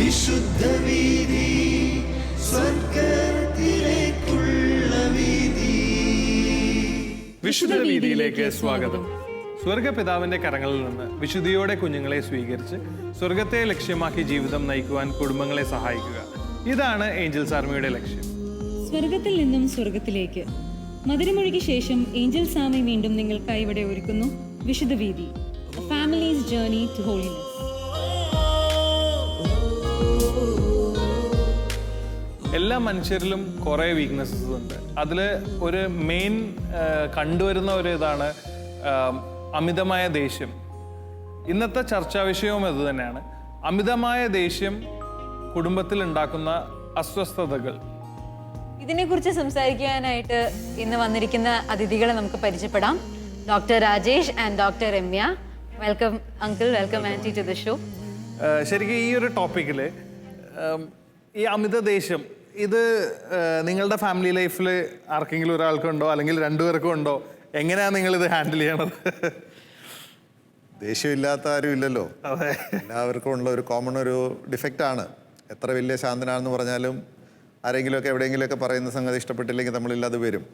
വിശുദ്ധ വീതി സ്വർഗത്തിലേക്കുള്ള വീതി. വിശുദ്ധ വീതിയിലേക്ക് സ്വാഗതം. സ്വർഗപിതാവിന്റെ കരങ്ങളിൽ നിന്ന് വിശുദ്ധിയോടെ കുഞ്ഞുങ്ങളെ സ്വീകരിച്ച് സ്വർഗത്തെ ലക്ഷ്യമാക്കി ജീവിതം നയിക്കുവാൻ കുടുംബങ്ങളെ സഹായിക്കുക. ഇതാണ് ഏഞ്ചൽസ് ആർമിയുടെ ലക്ഷ്യം. സ്വർഗത്തിൽ നിന്നും സ്വർഗത്തിലേക്ക്. മധുരമൊഴിക്ക് ശേഷം ഏഞ്ചൽ സാമി വീണ്ടും നിങ്ങൾക്കായി ഇവിടെ ഒരുക്കുന്നു വിശുദ്ധ വീതി. ഫാമിലീസ് ജേർണി ടു ഹോളിനെസ് എല്ലാ മനുഷ്യരിലും കുറേ വീക്ക്നെസ്സസ് ഉണ്ട്. അതിൽ ഒരു മെയിൻ കണ്ടുവരുന്ന ഒരു ഇതാണ് അമിതമായ ദേഷ്യം. ഇന്നത്തെ ചർച്ചാ വിഷയവും അത് തന്നെയാണ്. അമിതമായ ദേഷ്യം കുടുംബത്തിൽ ഉണ്ടാക്കുന്ന അസ്വസ്ഥതകൾ. ഇതിനെക്കുറിച്ച് സംസാരിക്കാനായിട്ട് ഇന്ന് വന്നിരിക്കുന്ന അതിഥികളെ നമുക്ക് പരിചയപ്പെടാം. Doctor Rajesh and doctor Ramya. Welcome uncle welcome aunty to the show ശരിക്കും ഈ ഒരു ടോപ്പിക്കിൽ ഈ അമിത ദേഷ്യം ഇത് നിങ്ങളുടെ ഫാമിലി ലൈഫിൽ ആർക്കെങ്കിലും ഒരാൾക്കുണ്ടോ അല്ലെങ്കിൽ രണ്ടുപേർക്കും ഉണ്ടോ? എങ്ങനെയാണ് നിങ്ങൾ ഇത് ഹാൻഡിൽ ചെയ്യണത്? ദേഷ്യമില്ലാത്ത ആരും ഇല്ലല്ലോ. എല്ലാവർക്കും ഉള്ള ഒരു കോമൺ ഒരു ഡിഫക്റ്റ് ആണ്. എത്ര വലിയ ശാന്തനാണെന്ന് പറഞ്ഞാലും ആരെങ്കിലുമൊക്കെ എവിടെയെങ്കിലുമൊക്കെ പറയുന്ന സംഗതി ഇഷ്ടപ്പെട്ടില്ലെങ്കിൽ നമ്മളിൽ അത് വരും.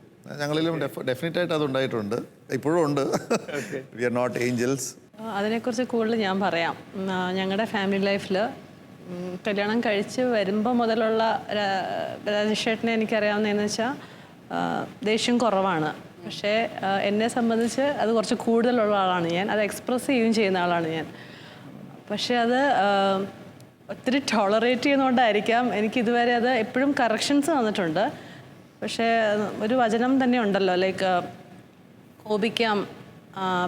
ഞങ്ങളിലും ഡെഫിനറ്റ് ആയിട്ട് അത് ഉണ്ടായിട്ടുണ്ട്. ഇപ്പോഴും ഉണ്ട്. വി ആർ നോട്ട് ഏഞ്ചൽസ് അതിനെക്കുറിച്ച് കൂടുതൽ ഞാൻ പറയാം. ഞങ്ങളുടെ ഫാമിലി ലൈഫിൽ കല്യാണം കഴിച്ച് വരുമ്പോൾ മുതലുള്ള രാജേഷേട്ടനെ എനിക്കറിയാവുന്നതെന്ന് വെച്ചാൽ ദേഷ്യം കുറവാണ്. പക്ഷേ എന്നെ സംബന്ധിച്ച് അത് കുറച്ച് കൂടുതലുള്ള ആളാണ് ഞാൻ. അത് എക്സ്പ്രസ് ചെയ്യുകയും ചെയ്യുന്ന ആളാണ് ഞാൻ. പക്ഷേ അത് ഒത്തിരി ടോളറേറ്റ് ചെയ്യുന്നതുകൊണ്ടായിരിക്കാം എനിക്ക് ഇതുവരെ അത് എപ്പോഴും കറക്ഷൻസ് വന്നിട്ടുണ്ട് പക്ഷേ ഒരു വചനം തന്നെ ഉണ്ടല്ലോ ലൈക്ക് കോപിക്കാം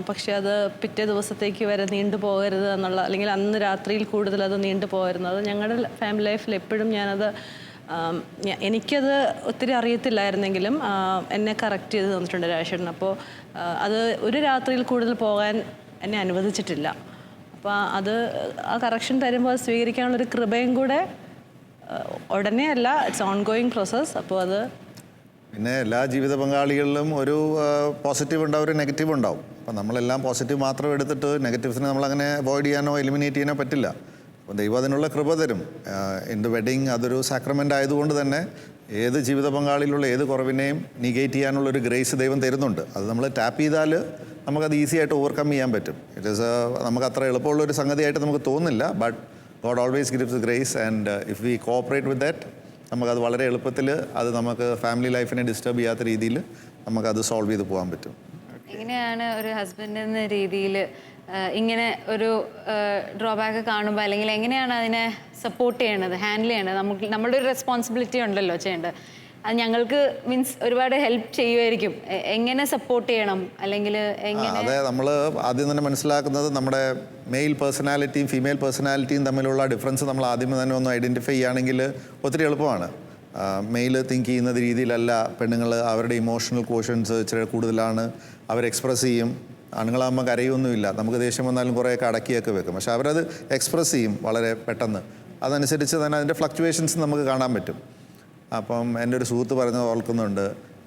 പക്ഷെ അത് പിറ്റേ ദിവസത്തേക്ക് വരെ നീണ്ടു പോകരുത് എന്നുള്ള അല്ലെങ്കിൽ അന്ന് രാത്രിയിൽ കൂടുതൽ അത് നീണ്ടു പോകരുത്. ഞങ്ങളുടെ ഫാമിലി ലൈഫിൽ എപ്പോഴും ഞാനത് എനിക്കത് ഒത്തിരി അറിയത്തില്ലായിരുന്നെങ്കിലും എന്നെ കറക്റ്റ് ചെയ്ത് തന്നിട്ടുണ്ട് രാജേഷേട്ടൻ അപ്പോൾ അത് ഒരു രാത്രിയിൽ കൂടുതൽ പോകാൻ എന്നെ അനുവദിച്ചിട്ടില്ല. അപ്പോൾ അത് ആ കറക്ഷൻ തരുമ്പോൾ അത് സ്വീകരിക്കാനുള്ളൊരു കൃപയും കൂടെ ഉടനെയല്ല ഇറ്റ്സ് ഓൺ ഗോയിങ് പ്രോസസ്സ് അപ്പോൾ അത് പിന്നെ എല്ലാ ജീവിത പങ്കാളികളിലും ഒരു പോസിറ്റീവ് ഉണ്ടാവും ഒരു നെഗറ്റീവ് ഉണ്ടാവും. അപ്പം നമ്മളെല്ലാം പോസിറ്റീവ് മാത്രം എടുത്തിട്ട് നെഗറ്റീവ്സിനെ നമ്മളങ്ങനെ അവോയ്ഡ് ചെയ്യാനോ എലിമിനേറ്റ് ചെയ്യാനോ പറ്റില്ല. അപ്പം ദൈവം അതിനുള്ള കൃപ തരും. ഇൻ ദ വെഡിങ് അതൊരു സാക്രമെന്റ് ആയതുകൊണ്ട് തന്നെ ഏത് ജീവിത പങ്കാളിയിലുള്ള ഏത് കുറവിനെയും നിഗേറ്റ് ചെയ്യാനുള്ള ഒരു ഗ്രേസ് ദൈവം തരുന്നുണ്ട്. അത് നമ്മൾ ടാപ്പ് ചെയ്താൽ നമുക്കത് ഈസി ആയിട്ട് ഓവർകം ചെയ്യാൻ പറ്റും. ഇറ്റ് ഈസ് നമുക്ക് അത്ര എളുപ്പമുള്ള ഒരു സംഗതിയായിട്ട് നമുക്ക് തോന്നില്ല but God always gives grace and if we cooperate with that നമുക്കത് വളരെ എളുപ്പത്തിൽ അത് നമുക്ക് ഫാമിലി ലൈഫിനെ ഡിസ്റ്റർബ് ചെയ്യാത്ത രീതിയിൽ നമുക്കത് സോൾവ് ചെയ്ത് പോകാൻ പറ്റും. എങ്ങനെയാണ് ഒരു ഹസ്ബൻഡ് എന്ന രീതിയിൽ ഇങ്ങനെ ഒരു ഡ്രോബാക്ക് കാണുമ്പോൾ അല്ലെങ്കിൽ എങ്ങനെയാണ് അതിനെ സപ്പോർട്ട് ചെയ്യണത് ഹാൻഡിൽ ചെയ്യണത്? നമുക്ക് നമ്മുടെ ഒരു റെസ്പോൺസിബിലിറ്റി ഉണ്ടല്ലോ ചെയ്യേണ്ടത്. അത് ഞങ്ങൾക്ക് മീൻസ് ഒരുപാട് ഹെൽപ്പ് ചെയ്യുമായിരിക്കും എ- എങ്ങനെ സപ്പോർട്ട് ചെയ്യണം? അല്ലെങ്കിൽ എങ്ങനെ അതെ നമ്മൾ ആദ്യം തന്നെ മനസ്സിലാക്കുന്നത് നമ്മുടെ മെയിൽ പേഴ്സണാലിറ്റിയും ഫീമെയിൽ പേഴ്സണാലിറ്റിയും തമ്മിലുള്ള ഡിഫറൻസ് നമ്മൾ ആദ്യം തന്നെ ഒന്ന് ഐഡന്റിഫൈ ചെയ്യുകയാണെങ്കിൽ ഒത്തിരി എളുപ്പമാണ്. മെയിൽ തിങ്ക് ചെയ്യുന്ന രീതിയിലല്ല പെണ്ണുങ്ങൾ അവരുടെ ഇമോഷണൽ കോഷൻസ് ഇച്ചിരി കൂടുതലാണ് അവർ എക്സ്പ്രസ് ചെയ്യും. ആണുങ്ങളാകുമ്പോൾ കരയൊന്നുമില്ല നമുക്ക് ദേഷ്യം വന്നാലും കുറേയൊക്കെ അടക്കിയൊക്കെ വെക്കും. പക്ഷെ അവരത് എക്സ്പ്രസ് ചെയ്യും വളരെ പെട്ടെന്ന്. അതനുസരിച്ച് തന്നെ അതിന്റെ ഫ്ലക്ച്വേഷൻസ് നമുക്ക് കാണാൻ പറ്റും. അപ്പം എന്റെ ഒരു സുഹൃത്ത് പറഞ്ഞത് ഓർക്കുന്നുണ്ട്.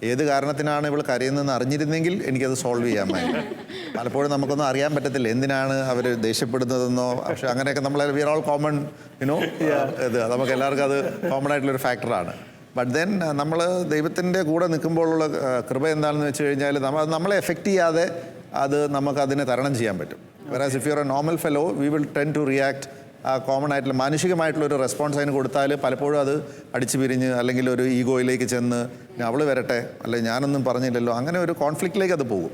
ഏത് കാരണത്തിനാണ് ഇവൾ കരയുന്നതെന്ന് അറിഞ്ഞിരുന്നെങ്കിൽ എനിക്കത് സോൾവ് ചെയ്യാൻ പറ്റും പലപ്പോഴും നമുക്കൊന്നും അറിയാൻ പറ്റത്തില്ല എന്തിനാണ് അവർ ദേഷ്യപ്പെടുന്നതെന്നോ പക്ഷെ അങ്ങനെയൊക്കെ നമ്മൾ we are all common you know ഇത് നമുക്ക് എല്ലാവർക്കും അത് കോമൺ ആയിട്ടുള്ളൊരു ഫാക്ടറാണ് ബട്ട് ദെൻ നമ്മൾ ദൈവത്തിന്റെ കൂടെ നിൽക്കുമ്പോഴുള്ള കൃപ എന്താണെന്ന് വെച്ച് കഴിഞ്ഞാൽ നമ്മൾ അത് നമ്മളെ എഫക്റ്റ് ചെയ്യാതെ അത് നമുക്ക് അതിനെ തരണം ചെയ്യാൻ പറ്റും. Whereas if you are a normal fellow we will tend to react common ആയിട്ടുള്ള മാനുഷികമായിട്ടുള്ള ഒരു റെസ്പോൺസ് അതിന് കൊടുത്താൽ പലപ്പോഴും അത് അടിച്ചു പിരിഞ്ഞ് അല്ലെങ്കിൽ ഒരു ഈഗോയിലേക്ക് ചെന്ന് അവൾ വരട്ടെ അല്ലെങ്കിൽ ഞാനൊന്നും പറഞ്ഞില്ലല്ലോ അങ്ങനെ ഒരു കോൺഫ്ലിക്റ്റിലേക്ക് അത് പോകും.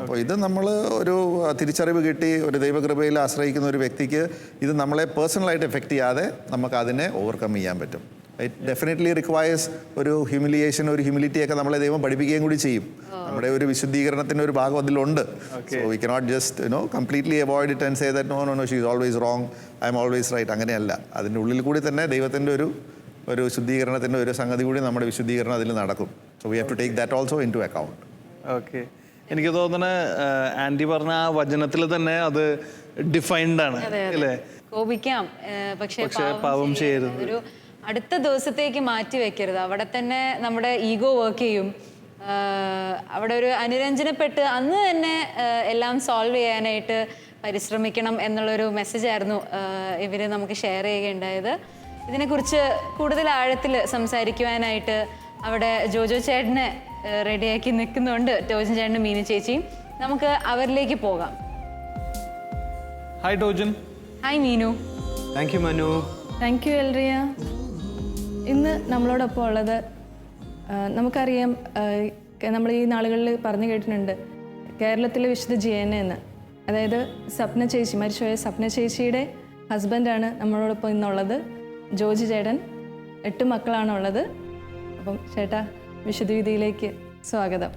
അപ്പോൾ ഇത് നമ്മൾ ഒരു തിരിച്ചറിവ് കിട്ടി ഒരു ദൈവകൃപയിൽ ആശ്രയിക്കുന്ന ഒരു വ്യക്തിക്ക് ഇത് നമ്മളെ പേഴ്സണലായിട്ട് എഫക്റ്റ് ചെയ്യാതെ നമുക്ക് അതിനെ ഓവർകം ചെയ്യാൻ പറ്റും. ഇറ്റ് ഡെഫിനറ്റ്ലി റിക്വയേഴ്സ് ഒരു ഹ്യൂമിലിയേഷൻ ഒരു ഹ്യൂമിലിറ്റി ഒക്കെ നമ്മളെ ദൈവം പഠിപ്പിക്കുകയും കൂടി ചെയ്യും. നമ്മുടെ ഒരു വിശുദ്ധീകരണത്തിന്റെ ഒരു ഭാഗം അതിലുണ്ട് so we cannot just you know completely avoid it and say though no no no she is always wrong I'm always right അങ്ങനെയല്ല. അതിന്റെ ഉള്ളിൽ കൂടി തന്നെ ദൈവത്തിന്റെ ഒരു ഒരു ശുദ്ധീകരണത്തിന്റെ ഒരു സംഗതി കൂടി നമ്മുടെ വിശുദ്ധീകരണം അതിൽ നടക്കും. So we have to take that also in to account okay എനിക്ക് തോന്നുന്നത് ആന്റി പറഞ്ഞ ആ വചനത്തിൽ തന്നെ അത് ഡിഫൈൻഡ് ആണ് അല്ലേ? കോപിക്കാം പക്ഷേ പക്ഷേ പാവം ചെയ്യരുത്. ഒരു അടുത്ത ദിവസത്തേക്ക് മാറ്റി വെക്കരുത്. അവിടെ തന്നെ നമ്മുടെ ഈഗോ വർക്ക് ചെയ്യും. അവിടെ ഒരു അനുരഞ്ജനപ്പെട്ട് അന്ന് തന്നെ എല്ലാം സോൾവ് ചെയ്യാനായിട്ട് പരിശ്രമിക്കണം എന്നുള്ളൊരു മെസ്സേജായിരുന്നു ഇവർ നമുക്ക് ഷെയർ ചെയ്യുകയുണ്ടായത്. ഇതിനെക്കുറിച്ച് കൂടുതൽ ആഴത്തിൽ സംസാരിക്കുവാനായിട്ട് അവിടെ ജോജോ ചേട്ടനെ റെഡിയാക്കി നിൽക്കുന്നുണ്ട്. ടോജൻ ചേട്ടനും മീനു ചേച്ചിയും. നമുക്ക് അവരിലേക്ക് പോകാം. Hi Tojan. Hi Meenu. Thank you Manu. Thank you Elria. ഇന്ന് നമ്മളോടൊപ്പം ഉള്ളത് നമുക്കറിയാം നമ്മൾ ഈ നാളുകളിൽ പറഞ്ഞു കേട്ടിട്ടുണ്ട് കേരളത്തിലെ വിശുദ്ധ ജിയന എന്ന്. അതായത് സ്വപ്ന ചേച്ചി മരിച്ചുപോയ സ്വപ്ന ചേച്ചിയുടെ ഹസ്ബൻഡാണ് നമ്മളോടൊപ്പം ഇന്നുള്ളത്. ജോജി ചേട്ടൻ എട്ട് മക്കളാണുള്ളത്. അപ്പം ചേട്ടാ വിശുദ്ധവിധിയിലേക്ക് സ്വാഗതം.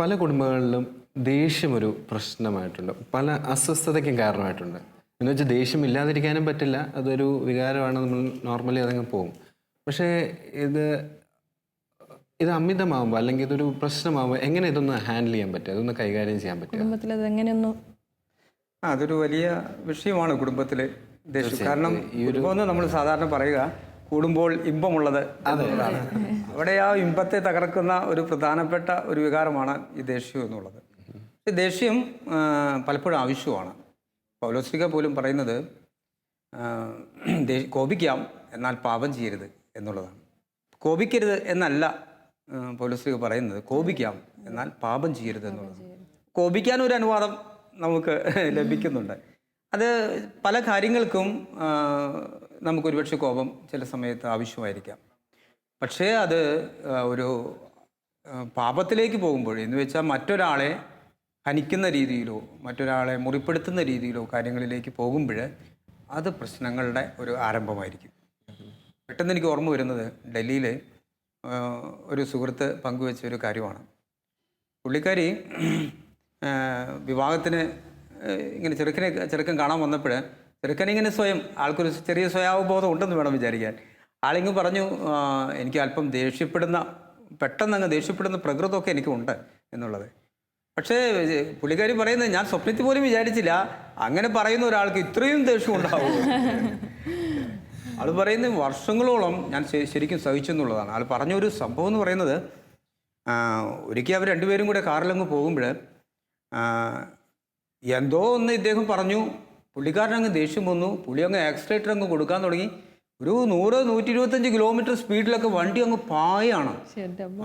പല കുടുംബങ്ങളിലും ദേഷ്യം ഒരു പ്രശ്നമായിട്ടുണ്ട്. പല അസ്വസ്ഥതയ്ക്കും കാരണമായിട്ടുണ്ട്. എന്ന് വെച്ചാൽ ദേഷ്യം ഇല്ലാതിരിക്കാനും പറ്റില്ല. അതൊരു വികാരമാണ്. നമ്മൾ നോർമലി അതങ്ങ് പോകും. പക്ഷേ ഇത് ഇത് അമിതമാകുമ്പോൾ അല്ലെങ്കിൽ ഇതൊരു പ്രശ്നമാകുമ്പോൾ എങ്ങനെ ഇതൊന്ന് ഹാൻഡിൽ ചെയ്യാൻ പറ്റുക? അതൊന്ന് കൈകാര്യം ചെയ്യാൻ പറ്റുക? കുടുംബത്തിൽ അത് എങ്ങനെയൊന്നും? ആ, അതൊരു വലിയ വിഷയമാണ് കുടുംബത്തിൽ ദേഷ്യം. കാരണം കുടുംബമെന്ന് നമ്മൾ സാധാരണ പറയുക കൂടുമ്പോൾ ഇമ്പമുള്ളത് എന്നുള്ളതാണ്. അവിടെ ആ ഇമ്പത്തെ തകർക്കുന്ന ഒരു പ്രധാനപ്പെട്ട ഒരു വികാരമാണ് ഈ ദേഷ്യം എന്നുള്ളത്. ഈ ദേഷ്യം പലപ്പോഴും ആവശ്യമാണ്. പൗലോസ്ലിക പോലും പറയുന്നത് കോപിക്കാം എന്നാൽ പാപം ചെയ്യരുത് എന്നുള്ളതാണ്. കോപിക്കരുത് എന്നല്ല പൗലോസ്ലിക പറയുന്നത്. കോപിക്കാം എന്നാൽ പാപം ചെയ്യരുത് എന്നുള്ളതാണ്. കോപിക്കാൻ ഒരു അനുവാദം നമുക്ക് ലഭിക്കുന്നുണ്ട്. അത് പല കാര്യങ്ങൾക്കും നമുക്കൊരുപക്ഷെ നമുക്ക് ഒരുപക്ഷെ കോപം ചില സമയത്ത് ആവശ്യമായിരിക്കാം. പക്ഷേ അത് ഒരു പാപത്തിലേക്ക് പോകുമ്പോൾ എന്ന് വെച്ചാൽ മറ്റൊരാളെ ഹനിക്കുന്ന രീതിയിലോ മറ്റൊരാളെ മുറിപ്പെടുത്തുന്ന രീതിയിലോ കാര്യങ്ങളിലേക്ക് പോകുമ്പോൾ അത് പ്രശ്നങ്ങളുടെ ഒരു ആരംഭമായിരിക്കും. പെട്ടെന്ന് എനിക്ക് ഓർമ്മ വരുന്നത് ഡൽഹിയിൽ ഒരു സുഹൃത്ത് പങ്കുവെച്ച ഒരു കാര്യമാണ്. പുള്ളിക്കാരി വിവാഹത്തിന് ഇങ്ങനെ ചെറുക്കനെ ചെറുക്കൻ കാണാൻ വന്നപ്പോൾ ചെറുക്കനിങ്ങനെ സ്വയം ആൾക്കൊരു ചെറിയ സ്വയാവബോധം ഉണ്ടെന്ന് വേണം വിചാരിക്കാൻ. ആളിങ്ങ് പറഞ്ഞു എനിക്ക് അല്പം ദേഷ്യപ്പെടുന്ന പെട്ടെന്ന് അങ്ങ് ദേഷ്യപ്പെടുന്ന പ്രകൃതമൊക്കെ എനിക്കുണ്ട് എന്നുള്ളത്. പക്ഷേ പുള്ളിക്കാരി പറയുന്നത് ഞാൻ സ്വപ്നത്തിൽ പോലും വിചാരിച്ചില്ല. അങ്ങനെ പറയുന്ന ഒരാൾക്ക് ഇത്രയും ദേഷ്യം ഉണ്ടാവും? ആൾ പറയുന്നത് വർഷങ്ങളോളം ഞാൻ ശരിക്കും സഹിച്ചു എന്നുള്ളതാണ് ആൾ പറഞ്ഞ ഒരു സംഭവം എന്ന് പറയുന്നത് ഒരിക്കൽ അവർ രണ്ടുപേരും കൂടെ കാറിലങ്ങ് പോകുമ്പോൾ എന്തോ ഒന്ന് ഇദ്ദേഹം പറഞ്ഞു. പുള്ളിക്കാരനങ്ങ് ദേഷ്യം വന്നു. പുള്ളി അങ്ങ് ആക്സിലേറ്റർ അങ്ങ് കൊടുക്കാൻ തുടങ്ങി. ഒരു നൂറ് നൂറ്റി ഇരുപത്തഞ്ച് കിലോമീറ്റർ സ്പീഡിലൊക്കെ വണ്ടി അങ്ങ് പായാണ്.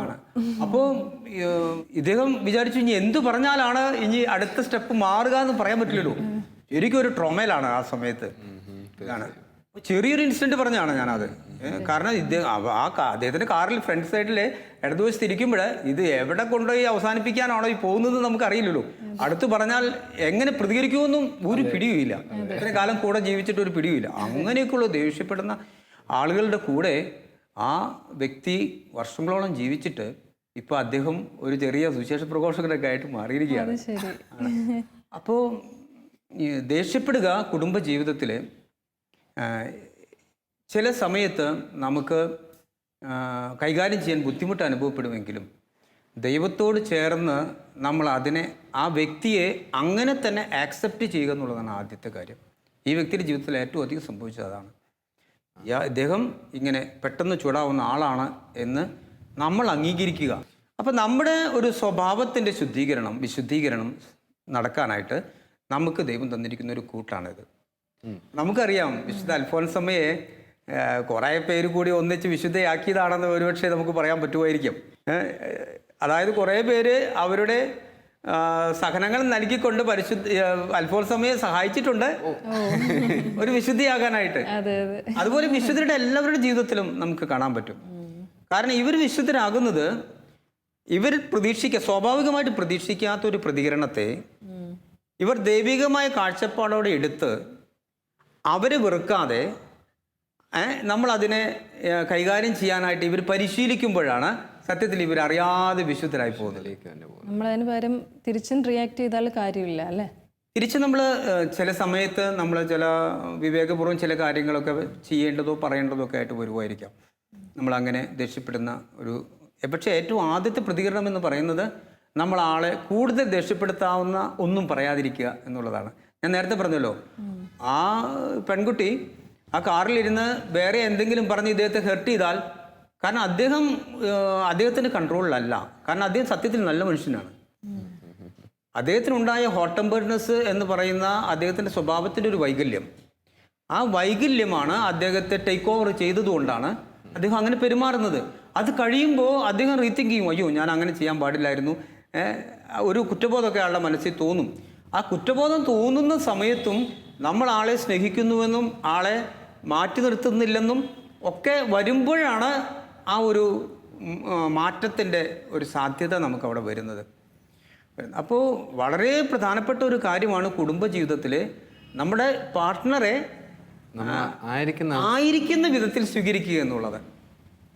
ആണ്. അപ്പോൾ ഇദ്ദേഹം വിചാരിച്ചു ഇനി എന്ത് പറഞ്ഞാലാണ് ഇനി അടുത്ത സ്റ്റെപ്പ് മാറുക എന്ന് പറയാൻ പറ്റില്ലല്ലോ. ശരിക്കും ഒരു ട്രോമയിലാണ് ആ സമയത്ത്. ഇതാണ് ചെറിയൊരു ഇൻസിഡന്റ് പറഞ്ഞാണ് ഞാനത്. കാരണം ഇദ്ദേഹം ആ അദ്ദേഹത്തിന്റെ കാറിൽ ഫ്രണ്ട് സൈഡിൽ ഇടതുവശത്ത് ഇരിക്കുമ്പോൾ ഇത് എവിടെ കൊണ്ടുപോയി അവസാനിപ്പിക്കാനാണോ ഈ പോകുന്നത് നമുക്ക് അറിയില്ലല്ലോ അടുത്ത് പറഞ്ഞാൽ എങ്ങനെ പ്രതികരിക്കുമെന്നും ഒരു പിടിയുമില്ല. ഇത്രയും കാലം കൂടെ ജീവിച്ചിട്ട് ഒരു പിടിയുമില്ല. അങ്ങനെയൊക്കെയുള്ള ദേഷ്യപ്പെടുന്ന ആളുകളുടെ കൂടെ ആ വ്യക്തി വർഷങ്ങളോളം ജീവിച്ചിട്ട് ഇപ്പൊ അദ്ദേഹം ഒരു ചെറിയ സുവിശേഷ പ്രഘോഷകനൊക്കെ ആയിട്ട് മാറിയിരിക്കുകയാണ്. അപ്പോ അപ്പോൾ ദേഷ്യപ്പെടുക കുടുംബ ജീവിതത്തിൽ ചില സമയത്ത് നമുക്ക് കൈകാര്യം ചെയ്യാൻ ബുദ്ധിമുട്ട് അനുഭവപ്പെടുമെങ്കിലും ദൈവത്തോട് ചേർന്ന് നമ്മൾ അതിനെ ആ വ്യക്തിയെ അങ്ങനെ തന്നെ ആക്സെപ്റ്റ് ചെയ്യുക എന്നുള്ളതാണ് ആദ്യത്തെ കാര്യം. ഈ വ്യക്തിയുടെ ജീവിതത്തിൽ ഏറ്റവും അധികം സംഭവിച്ചത് അതാണ്. ഇദ്ദേഹം ഇങ്ങനെ പെട്ടെന്ന് ചൂടാവുന്ന ആളാണ് എന്ന് നമ്മൾ അംഗീകരിക്കുക. അപ്പം നമ്മുടെ ഒരു സ്വഭാവത്തിന്റെ ശുദ്ധീകരണം വിശുദ്ധീകരണം നടക്കാനായിട്ട് നമുക്ക് ദൈവം തന്നിരിക്കുന്ന ഒരു കൂട്ടാണിത്. നമുക്കറിയാം വിശുദ്ധ അൽഫോൻസമ്മയെ കുറെ കുറേ പേര് കൂടി ഒന്നിച്ച് വിശുദ്ധയാക്കിയതാണെന്ന് ഒരുപക്ഷെ നമുക്ക് പറയാൻ പറ്റുമായിരിക്കും. അതായത് കുറേ പേര് അവരുടെ സഹനങ്ങൾ നൽകിക്കൊണ്ട് പരിശുദ്ധ അൽഫോൻസമ്മയെ സഹായിച്ചിട്ടുണ്ട്. ഒരു വിശുദ്ധിയാകാനായിട്ട്. അതെ അതെ. അതുപോലെ വിശുദ്ധരുടെ എല്ലാവരുടെ ജീവിതത്തിലും നമുക്ക് കാണാൻ പറ്റും. കാരണം ഇവർ വിശുദ്ധരാകുന്നത് ഇവർ പ്രതീക്ഷിക്ക സ്വാഭാവികമായിട്ട് പ്രതീക്ഷിക്കാത്ത ഒരു പ്രതികരണത്തെ ഇവർ ദൈവികമായ കാഴ്ചപ്പാടോടെ എടുത്ത് അവരെ വെറുക്കാതെ നമ്മളതിനെ കൈകാര്യം ചെയ്യാനായിട്ട് ഇവർ പരിശീലിക്കുമ്പോഴാണ് സത്യത്തിൽ ഇവർ അറിയാതെ വിശുദ്ധരായി പോകുന്നത്. നമ്മളതിന് പകരം തിരിച്ചും റിയാക്ട് ചെയ്താൽ കാര്യമില്ല അല്ലേ? തിരിച്ച് നമ്മൾ ചില സമയത്ത് നമ്മൾ ചില വിവേകപൂർവം ചില കാര്യങ്ങളൊക്കെ ചെയ്യേണ്ടതോ പറയേണ്ടതോ ഒക്കെ ആയിട്ട് വരുമായിരിക്കാം നമ്മളങ്ങനെ ദേഷ്യപ്പെടുന്ന ഒരു പക്ഷേ ഏറ്റവും ആദ്യത്തെ പ്രതികരണം എന്ന് പറയുന്നത് നമ്മൾ ആളെ കൂടുതൽ ദേഷ്യപ്പെടുത്താവുന്ന ഒന്നും പറയാതിരിക്കുക എന്നുള്ളതാണ്. ഞാൻ നേരത്തെ പറഞ്ഞല്ലോ. ആ പെൺകുട്ടി ആ കാറിലിരുന്ന് വേറെ എന്തെങ്കിലും പറഞ്ഞ് ഇദ്ദേഹത്തെ ഹെർട്ട് ചെയ്താൽ കാരണം അദ്ദേഹം അദ്ദേഹത്തിന്റെ കൺട്രോളിലല്ല കാരണം അദ്ദേഹം സത്യത്തിൽ നല്ല മനുഷ്യനാണ്. അദ്ദേഹത്തിനുണ്ടായ ഹോട്ട് ടെമ്പേർഡ്നെസ് എന്ന് പറയുന്ന അദ്ദേഹത്തിന്റെ സ്വഭാവത്തിന്റെ ഒരു വൈകല്യം. ആ വൈകല്യമാണ് അദ്ദേഹത്തെ ടേക്ക് ഓവർ ചെയ്തതുകൊണ്ടാണ് അദ്ദേഹം അങ്ങനെ പെരുമാറുന്നത്. അത് കഴിയുമ്പോൾ അദ്ദേഹം റീതിങ്ക് ചെയ്യും അയ്യോ ഞാൻ അങ്ങനെ ചെയ്യാൻ പാടില്ലായിരുന്നു. ഒരു കുറ്റബോധമൊക്കെ ആളുടെ മനസ്സിൽ തോന്നും. ആ കുറ്റബോധം തോന്നുന്ന സമയത്തും നമ്മൾ ആളെ സ്നേഹിക്കുന്നുവെന്നും ആളെ മാറ്റി നിർത്തുന്നില്ലെന്നും ഒക്കെ വരുമ്പോഴാണ് ആ ഒരു മാറ്റത്തിന്റെ ഒരു സാധ്യത നമുക്കവിടെ വരുന്നത്. അപ്പോൾ വളരെ പ്രധാനപ്പെട്ട ഒരു കാര്യമാണ് കുടുംബജീവിതത്തിൽ നമ്മുടെ പാർട്ട്ണറെ ആയിരിക്കുന്ന ആയിരിക്കുന്ന വിധത്തിൽ സ്വീകരിക്കുക എന്നുള്ളത്.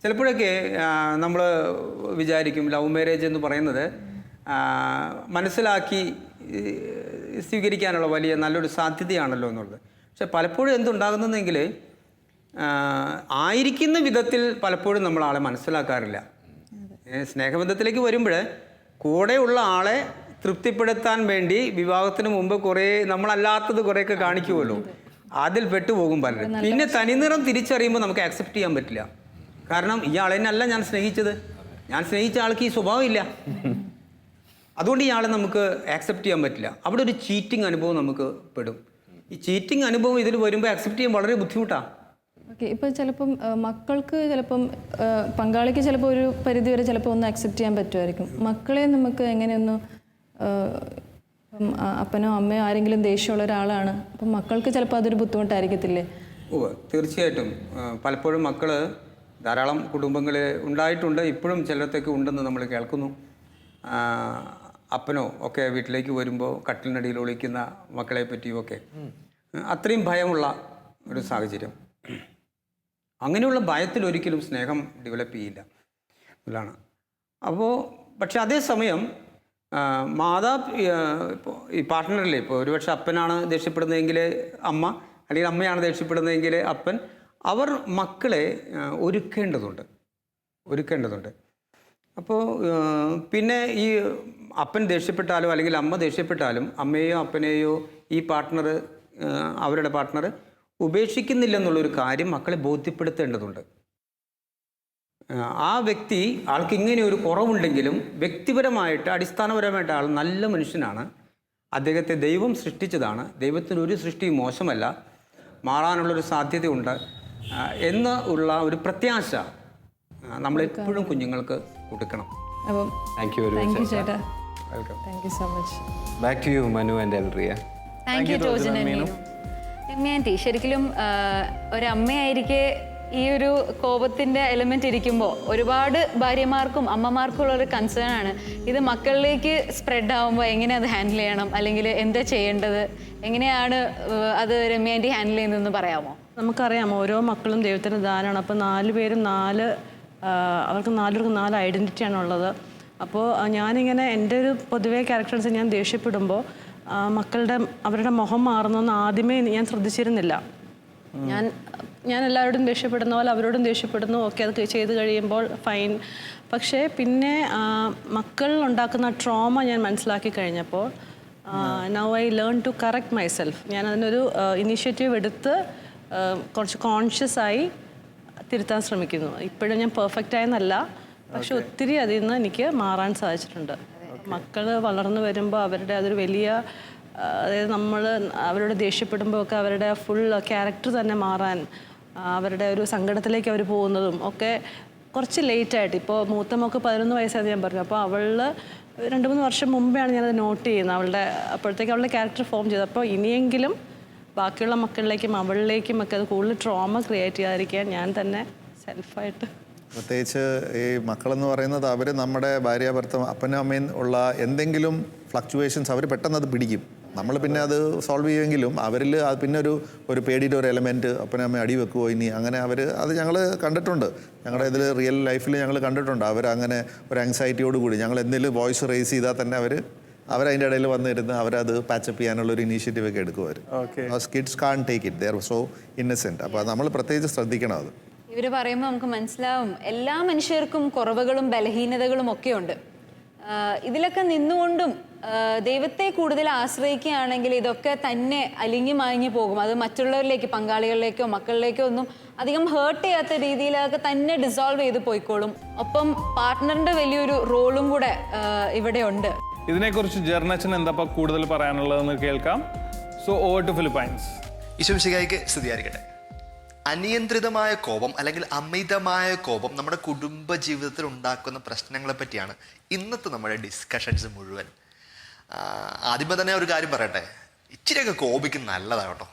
ചിലപ്പോഴൊക്കെ നമ്മൾ വിചാരിക്കും ലവ് മാരേജ് എന്ന് പറയുന്നത് മനസ്സിലാക്കി സ്വീകരിക്കാനുള്ള വലിയ നല്ലൊരു സാധ്യതയാണല്ലോ എന്നുള്ളത്. പക്ഷെ പലപ്പോഴും എന്തുണ്ടാകുന്നതെങ്കിൽ ആയിരിക്കുന്ന വിധത്തിൽ പലപ്പോഴും നമ്മൾ ആളെ മനസ്സിലാക്കാറില്ല. സ്നേഹബന്ധത്തിലേക്ക് വരുമ്പോൾ കൂടെയുള്ള ആളെ തൃപ്തിപ്പെടുത്താൻ വേണ്ടി വിവാഹത്തിന് മുമ്പ് കുറേ നമ്മളല്ലാത്തത് കുറേയൊക്കെ കാണിക്കുമല്ലോ. അതിൽ പെട്ടുപോകും പലരും. പിന്നെ തനിനിറം തിരിച്ചറിയുമ്പോൾ നമുക്ക് ആക്സെപ്റ്റ് ചെയ്യാൻ പറ്റില്ല. കാരണം ഈ ആളെന്നല്ല ഞാൻ സ്നേഹിച്ചത്. ഞാൻ സ്നേഹിച്ച ആൾക്ക് ഈ സ്വഭാവം ഇല്ല. അതുകൊണ്ട് ഇയാളെ നമുക്ക് ആക്സെപ്റ്റ് ചെയ്യാൻ പറ്റില്ല. അവിടെ ഒരു ചീറ്റിംഗ് അനുഭവം നമുക്ക് പെടും. ഈ ചീറ്റിംഗ് അനുഭവം ഇതിൽ വരുമ്പോൾ ആക്സെപ്റ്റ് ചെയ്യാൻ വളരെ ബുദ്ധിമുട്ടാണ് ഓക്കെ ഇപ്പോൾ ചിലപ്പം മക്കൾക്ക് ചിലപ്പം പങ്കാളിക്ക് ചിലപ്പോൾ ഒരു പരിധി വരെ ചിലപ്പോൾ ഒന്ന് അക്സെപ്റ്റ് ചെയ്യാൻ പറ്റുമായിരിക്കും. മക്കളെ നമുക്ക് എങ്ങനെയൊന്ന് ഇപ്പം അപ്പനോ അമ്മയോ ആരെങ്കിലും ദേഷ്യമുള്ള ഒരാളാണ് അപ്പം മക്കൾക്ക് ചിലപ്പോൾ അതൊരു ബുദ്ധിമുട്ടായിരിക്കത്തില്ലേ? ഓ തീർച്ചയായിട്ടും. പലപ്പോഴും മക്കൾ ധാരാളം കുടുംബങ്ങളിൽ ഉണ്ടായിട്ടുണ്ട്. ഇപ്പോഴും ചിലത്തേക്ക് ഉണ്ടെന്ന് നമ്മൾ കേൾക്കുന്നു. അപ്പനോ ഒക്കെ വീട്ടിലേക്ക് വരുമ്പോൾ കട്ടിലിനടിയിൽ ഒളിക്കുന്ന മക്കളെ പറ്റിയുമൊക്കെ അത്രയും ഭയമുള്ള ഒരു സാഹചര്യം. അങ്ങനെയുള്ള ഭയത്തിൽ ഒരിക്കലും സ്നേഹം ഡെവലപ്പ് ചെയ്യില്ല. എന്നുള്ളതാണ് അപ്പോൾ പക്ഷെ അതേസമയം മാതാ ഇപ്പോൾ ഈ പാർട്ട്ണറിലെ ഇപ്പോൾ ഒരുപക്ഷെ അപ്പനാണ് ദേഷ്യപ്പെടുന്നതെങ്കിൽ അമ്മ അല്ലെങ്കിൽ അമ്മയാണ് ദേഷ്യപ്പെടുന്നതെങ്കിൽ അപ്പൻ അവർ മക്കളെ ഒരുക്കേണ്ടതുണ്ട്. ഒരുക്കേണ്ടതുണ്ട്. അപ്പോൾ പിന്നെ ഈ അപ്പൻ ദേഷ്യപ്പെട്ടാലോ അല്ലെങ്കിൽ അമ്മ ദേഷ്യപ്പെട്ടാലും അമ്മയെയോ അപ്പനെയോ ഈ പാർട്ട്ണർ അവരുടെ പാർട്ട്ണർ ഉപേക്ഷിക്കുന്നില്ലെന്നുള്ളൊരു കാര്യം മക്കളെ ബോധ്യപ്പെടുത്തേണ്ടതുണ്ട്. ആ, വ്യക്തി ആൾക്ക് ഇങ്ങനെ ഒരു കുറവുണ്ടെങ്കിലും വ്യക്തിപരമായിട്ട് അടിസ്ഥാനപരമായിട്ട് ആൾ നല്ല മനുഷ്യനാണ്. അദ്ദേഹത്തെ ദൈവം സൃഷ്ടിച്ചതാണ്. ദൈവത്തിന് ഒരു സൃഷ്ടിയും മോശമല്ല. മാറാനുള്ളൊരു സാധ്യതയുണ്ട്. എന്ന് ഉള്ള ഒരു പ്രത്യാശ നമ്മളെപ്പോഴും കുഞ്ഞുങ്ങൾക്ക് കൊടുക്കണം. അപ്പം thank you very thank you ചേട്ടാ. Welcome thank you so much back to you Manu and Elria thank you Tojan Meenu ശരിക്കും ഒരമ്മയായിരിക്കെ ഈ ഒരു കോപത്തിന്റെ എലമെന്റ് ഇരിക്കുമ്പോൾ ഒരുപാട് ഭാര്യമാർക്കും അമ്മമാർക്കും ഉള്ള ഒരു കൺസേൺ ആണ്. ഇത് മക്കളിലേക്ക് സ്പ്രെഡ് ആവുമ്പോൾ എങ്ങനെ അത് ഹാൻഡിൽ ചെയ്യണം? അല്ലെങ്കിൽ എന്താ ചെയ്യേണ്ടത്? എങ്ങനെയാണ് അത് രമ്യാന്റി ഹാൻഡിൽ ചെയ്യുന്നതെന്ന് പറയാമോ? നമുക്കറിയാം ഓരോ മക്കളും ദൈവത്തിന്റെ ദാനമാണ്. അപ്പോൾ നാല് പേരും നാല് അവർക്ക് നാലുപേർക്ക് നാല് ഐഡന്റിറ്റിയാണ് ഉള്ളത്. അപ്പോൾ ഞാനിങ്ങനെ എന്റെ ഒരു പൊതുവേ ക്യാരക്ടേഴ്സ് ഞാൻ ദേഷ്യപ്പെടുമ്പോൾ മക്കളുടെ അവരുടെ മുഖം മാറുന്നെന്ന് ആദ്യമേ ഞാൻ ശ്രദ്ധിച്ചിരുന്നില്ല. ഞാൻ ഞാൻ എല്ലാവരോടും ദേഷ്യപ്പെടുന്ന പോലെ അവരോടും ദേഷ്യപ്പെടുന്നു ഓക്കെ അത് ചെയ്ത് കഴിയുമ്പോൾ ഫൈൻ പക്ഷേ പിന്നെ മക്കൾ ഉണ്ടാക്കുന്ന ട്രോമ ഞാൻ മനസ്സിലാക്കി കഴിഞ്ഞപ്പോൾ now I learn to correct myself ഞാൻ അതിനൊരു ഇനീഷ്യേറ്റീവ് എടുത്ത് കുറച്ച് കോൺഷ്യസ് ആയി തിരുത്താൻ ശ്രമിക്കുന്നു. ഇപ്പോഴും ഞാൻ പെർഫെക്റ്റ് ആയെന്നല്ല പക്ഷെ ഒത്തിരി അതിൽ നിന്ന് എനിക്ക് മാറാൻ സാധിച്ചിട്ടുണ്ട്. മക്കൾ വളർന്നു വരുമ്പോൾ അവരുടെ അതൊരു വലിയ അതായത് നമ്മൾ അവരോട് ദേഷ്യപ്പെടുമ്പോൾ ഒക്കെ അവരുടെ ഫുൾ ക്യാരക്ടർ തന്നെ മാറാൻ അവരുടെ ഒരു സങ്കടത്തിലേക്ക് അവർ പോകുന്നതും ഒക്കെ കുറച്ച് ലേറ്റായിട്ട് ഇപ്പോൾ മൂത്ത മോക്ക് പതിനൊന്ന് വയസ്സായിരുന്നു ഞാൻ പറഞ്ഞു. അപ്പോൾ അവൾ രണ്ട് മൂന്ന് വർഷം മുമ്പെയാണ് ഞാനത് നോട്ട് ചെയ്യുന്നത്. അവളുടെ അപ്പോഴത്തേക്ക് അവളുടെ ക്യാരക്ടർ ഫോം ചെയ്തത്. അപ്പോൾ ഇനിയെങ്കിലും ബാക്കിയുള്ള മക്കളിലേക്കും അവളിലേക്കും ഒക്കെ അത് കൂടുതൽ ട്രോമ ക്രിയേറ്റ് ചെയ്യാതിരിക്കാൻ ഞാൻ തന്നെ സെൽഫായിട്ട് പ്രത്യേകിച്ച് ഈ മക്കളെന്ന് പറയുന്നത് അവർ നമ്മുടെ ഭാര്യ ഭർത്തം അപ്പനും അമ്മയും ഉള്ള എന്തെങ്കിലും ഫ്ലക്ച്വേഷൻസ് അവർ പെട്ടെന്ന് അത് പിടിക്കും. നമ്മൾ പിന്നെ അത് സോൾവ് ചെയ്യുമെങ്കിലും അവരിൽ അത് പിന്നെ ഒരു ഒരു പേടിയുടെ ഒരു എലമെന്റ് അപ്പനും അമ്മയും അടി വെക്കുമോ ഇനി? അങ്ങനെ അവർ അത് ഞങ്ങൾ കണ്ടിട്ടുണ്ട്. ഞങ്ങളുടെ ഇതിൽ റിയൽ ലൈഫിൽ ഞങ്ങൾ കണ്ടിട്ടുണ്ട്. അവർ അങ്ങനെ ഒരു ആങ്സൈറ്റിയോട് കൂടി ഞങ്ങൾ എന്തെങ്കിലും വോയിസ് റേസ് ചെയ്താൽ തന്നെ അവർ അവരതിന്റെ ഇടയിൽ വന്നിരുന്ന് അവരത് പാച്ചപ്പ് ചെയ്യാനുള്ള ഒരു ഇനീഷ്യേറ്റീവ് ഒക്കെ എടുക്കും അവർ kids can't take it they're so innocent അപ്പോൾ നമ്മൾ പ്രത്യേകിച്ച് ശ്രദ്ധിക്കണം അത്. ഇവർ പറയുമ്പോൾ നമുക്ക് മനസ്സിലാവും. എല്ലാ മനുഷ്യർക്കും കുറവുകളും ബലഹീനതകളും ഒക്കെ ഉണ്ട്. ഇതിലൊക്കെ നിന്നുകൊണ്ടും ദൈവത്തെ കൂടുതൽ ആശ്രയിക്കുകയാണെങ്കിൽ ഇതൊക്കെ തന്നെ അലിഞ്ഞു മാഞ്ഞു പോകും. അത് മറ്റുള്ളവരിലേക്ക് പങ്കാളികളിലേക്കോ മക്കളിലേക്കോ ഒന്നും അധികം ഹേർട്ട് ചെയ്യാത്ത രീതിയിലൊക്കെ തന്നെ ഡിസോൾവ് ചെയ്ത് പോയിക്കോളും. ഒപ്പം പാർട്ട്ണറിന്റെ വലിയൊരു റോളും കൂടെ ഇവിടെ ഉണ്ട്. ഇതിനെക്കുറിച്ച് ജെർണച്ചൻ എന്താ കൂടുതൽ പറയാനുള്ളതെന്ന് കേൾക്കാം. സോ ഓവർ ടു ഫിലിപ്പൈൻസ് ഈശോമിശികായിക്ക് സ്തുതിയായിരിക്കട്ടെ. അനിയന്ത്രിതമായ കോപം അല്ലെങ്കിൽ അമിതമായ കോപം നമ്മുടെ കുടുംബ ജീവിതത്തിൽ ഉണ്ടാക്കുന്ന പ്രശ്നങ്ങളെ പറ്റിയാണ് ഇന്നത്തെ നമ്മുടെ ഡിസ്കഷൻസ് മുഴുവൻ ആദ്യമേ തന്നെ ഒരു കാര്യം പറയട്ടെ. ഇച്ചിരിയൊക്കെ കോപിക്കുന്ന നല്ലതാണ് കേട്ടോ.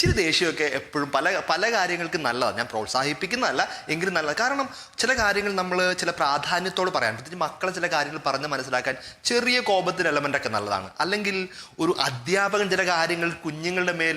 ഇച്ചിരി ദേഷ്യമൊക്കെ എപ്പോഴും പല പല കാര്യങ്ങൾക്ക് നല്ലതാണ്. ഞാൻ പ്രോത്സാഹിപ്പിക്കുന്നതല്ല എങ്കിലും നല്ലത് കാരണം ചില കാര്യങ്ങൾ നമ്മൾ ചില പ്രാധാന്യത്തോട് പറയാൻ പ്രത്യേകിച്ച് മക്കളെ ചില കാര്യങ്ങൾ പറഞ്ഞ് മനസ്സിലാക്കാൻ ചെറിയ കോപത്തിൽ എലമെന്റൊക്കെ നല്ലതാണ്. അല്ലെങ്കിൽ ഒരു അധ്യാപകൻ ചില കാര്യങ്ങൾ കുഞ്ഞുങ്ങളുടെ മേൽ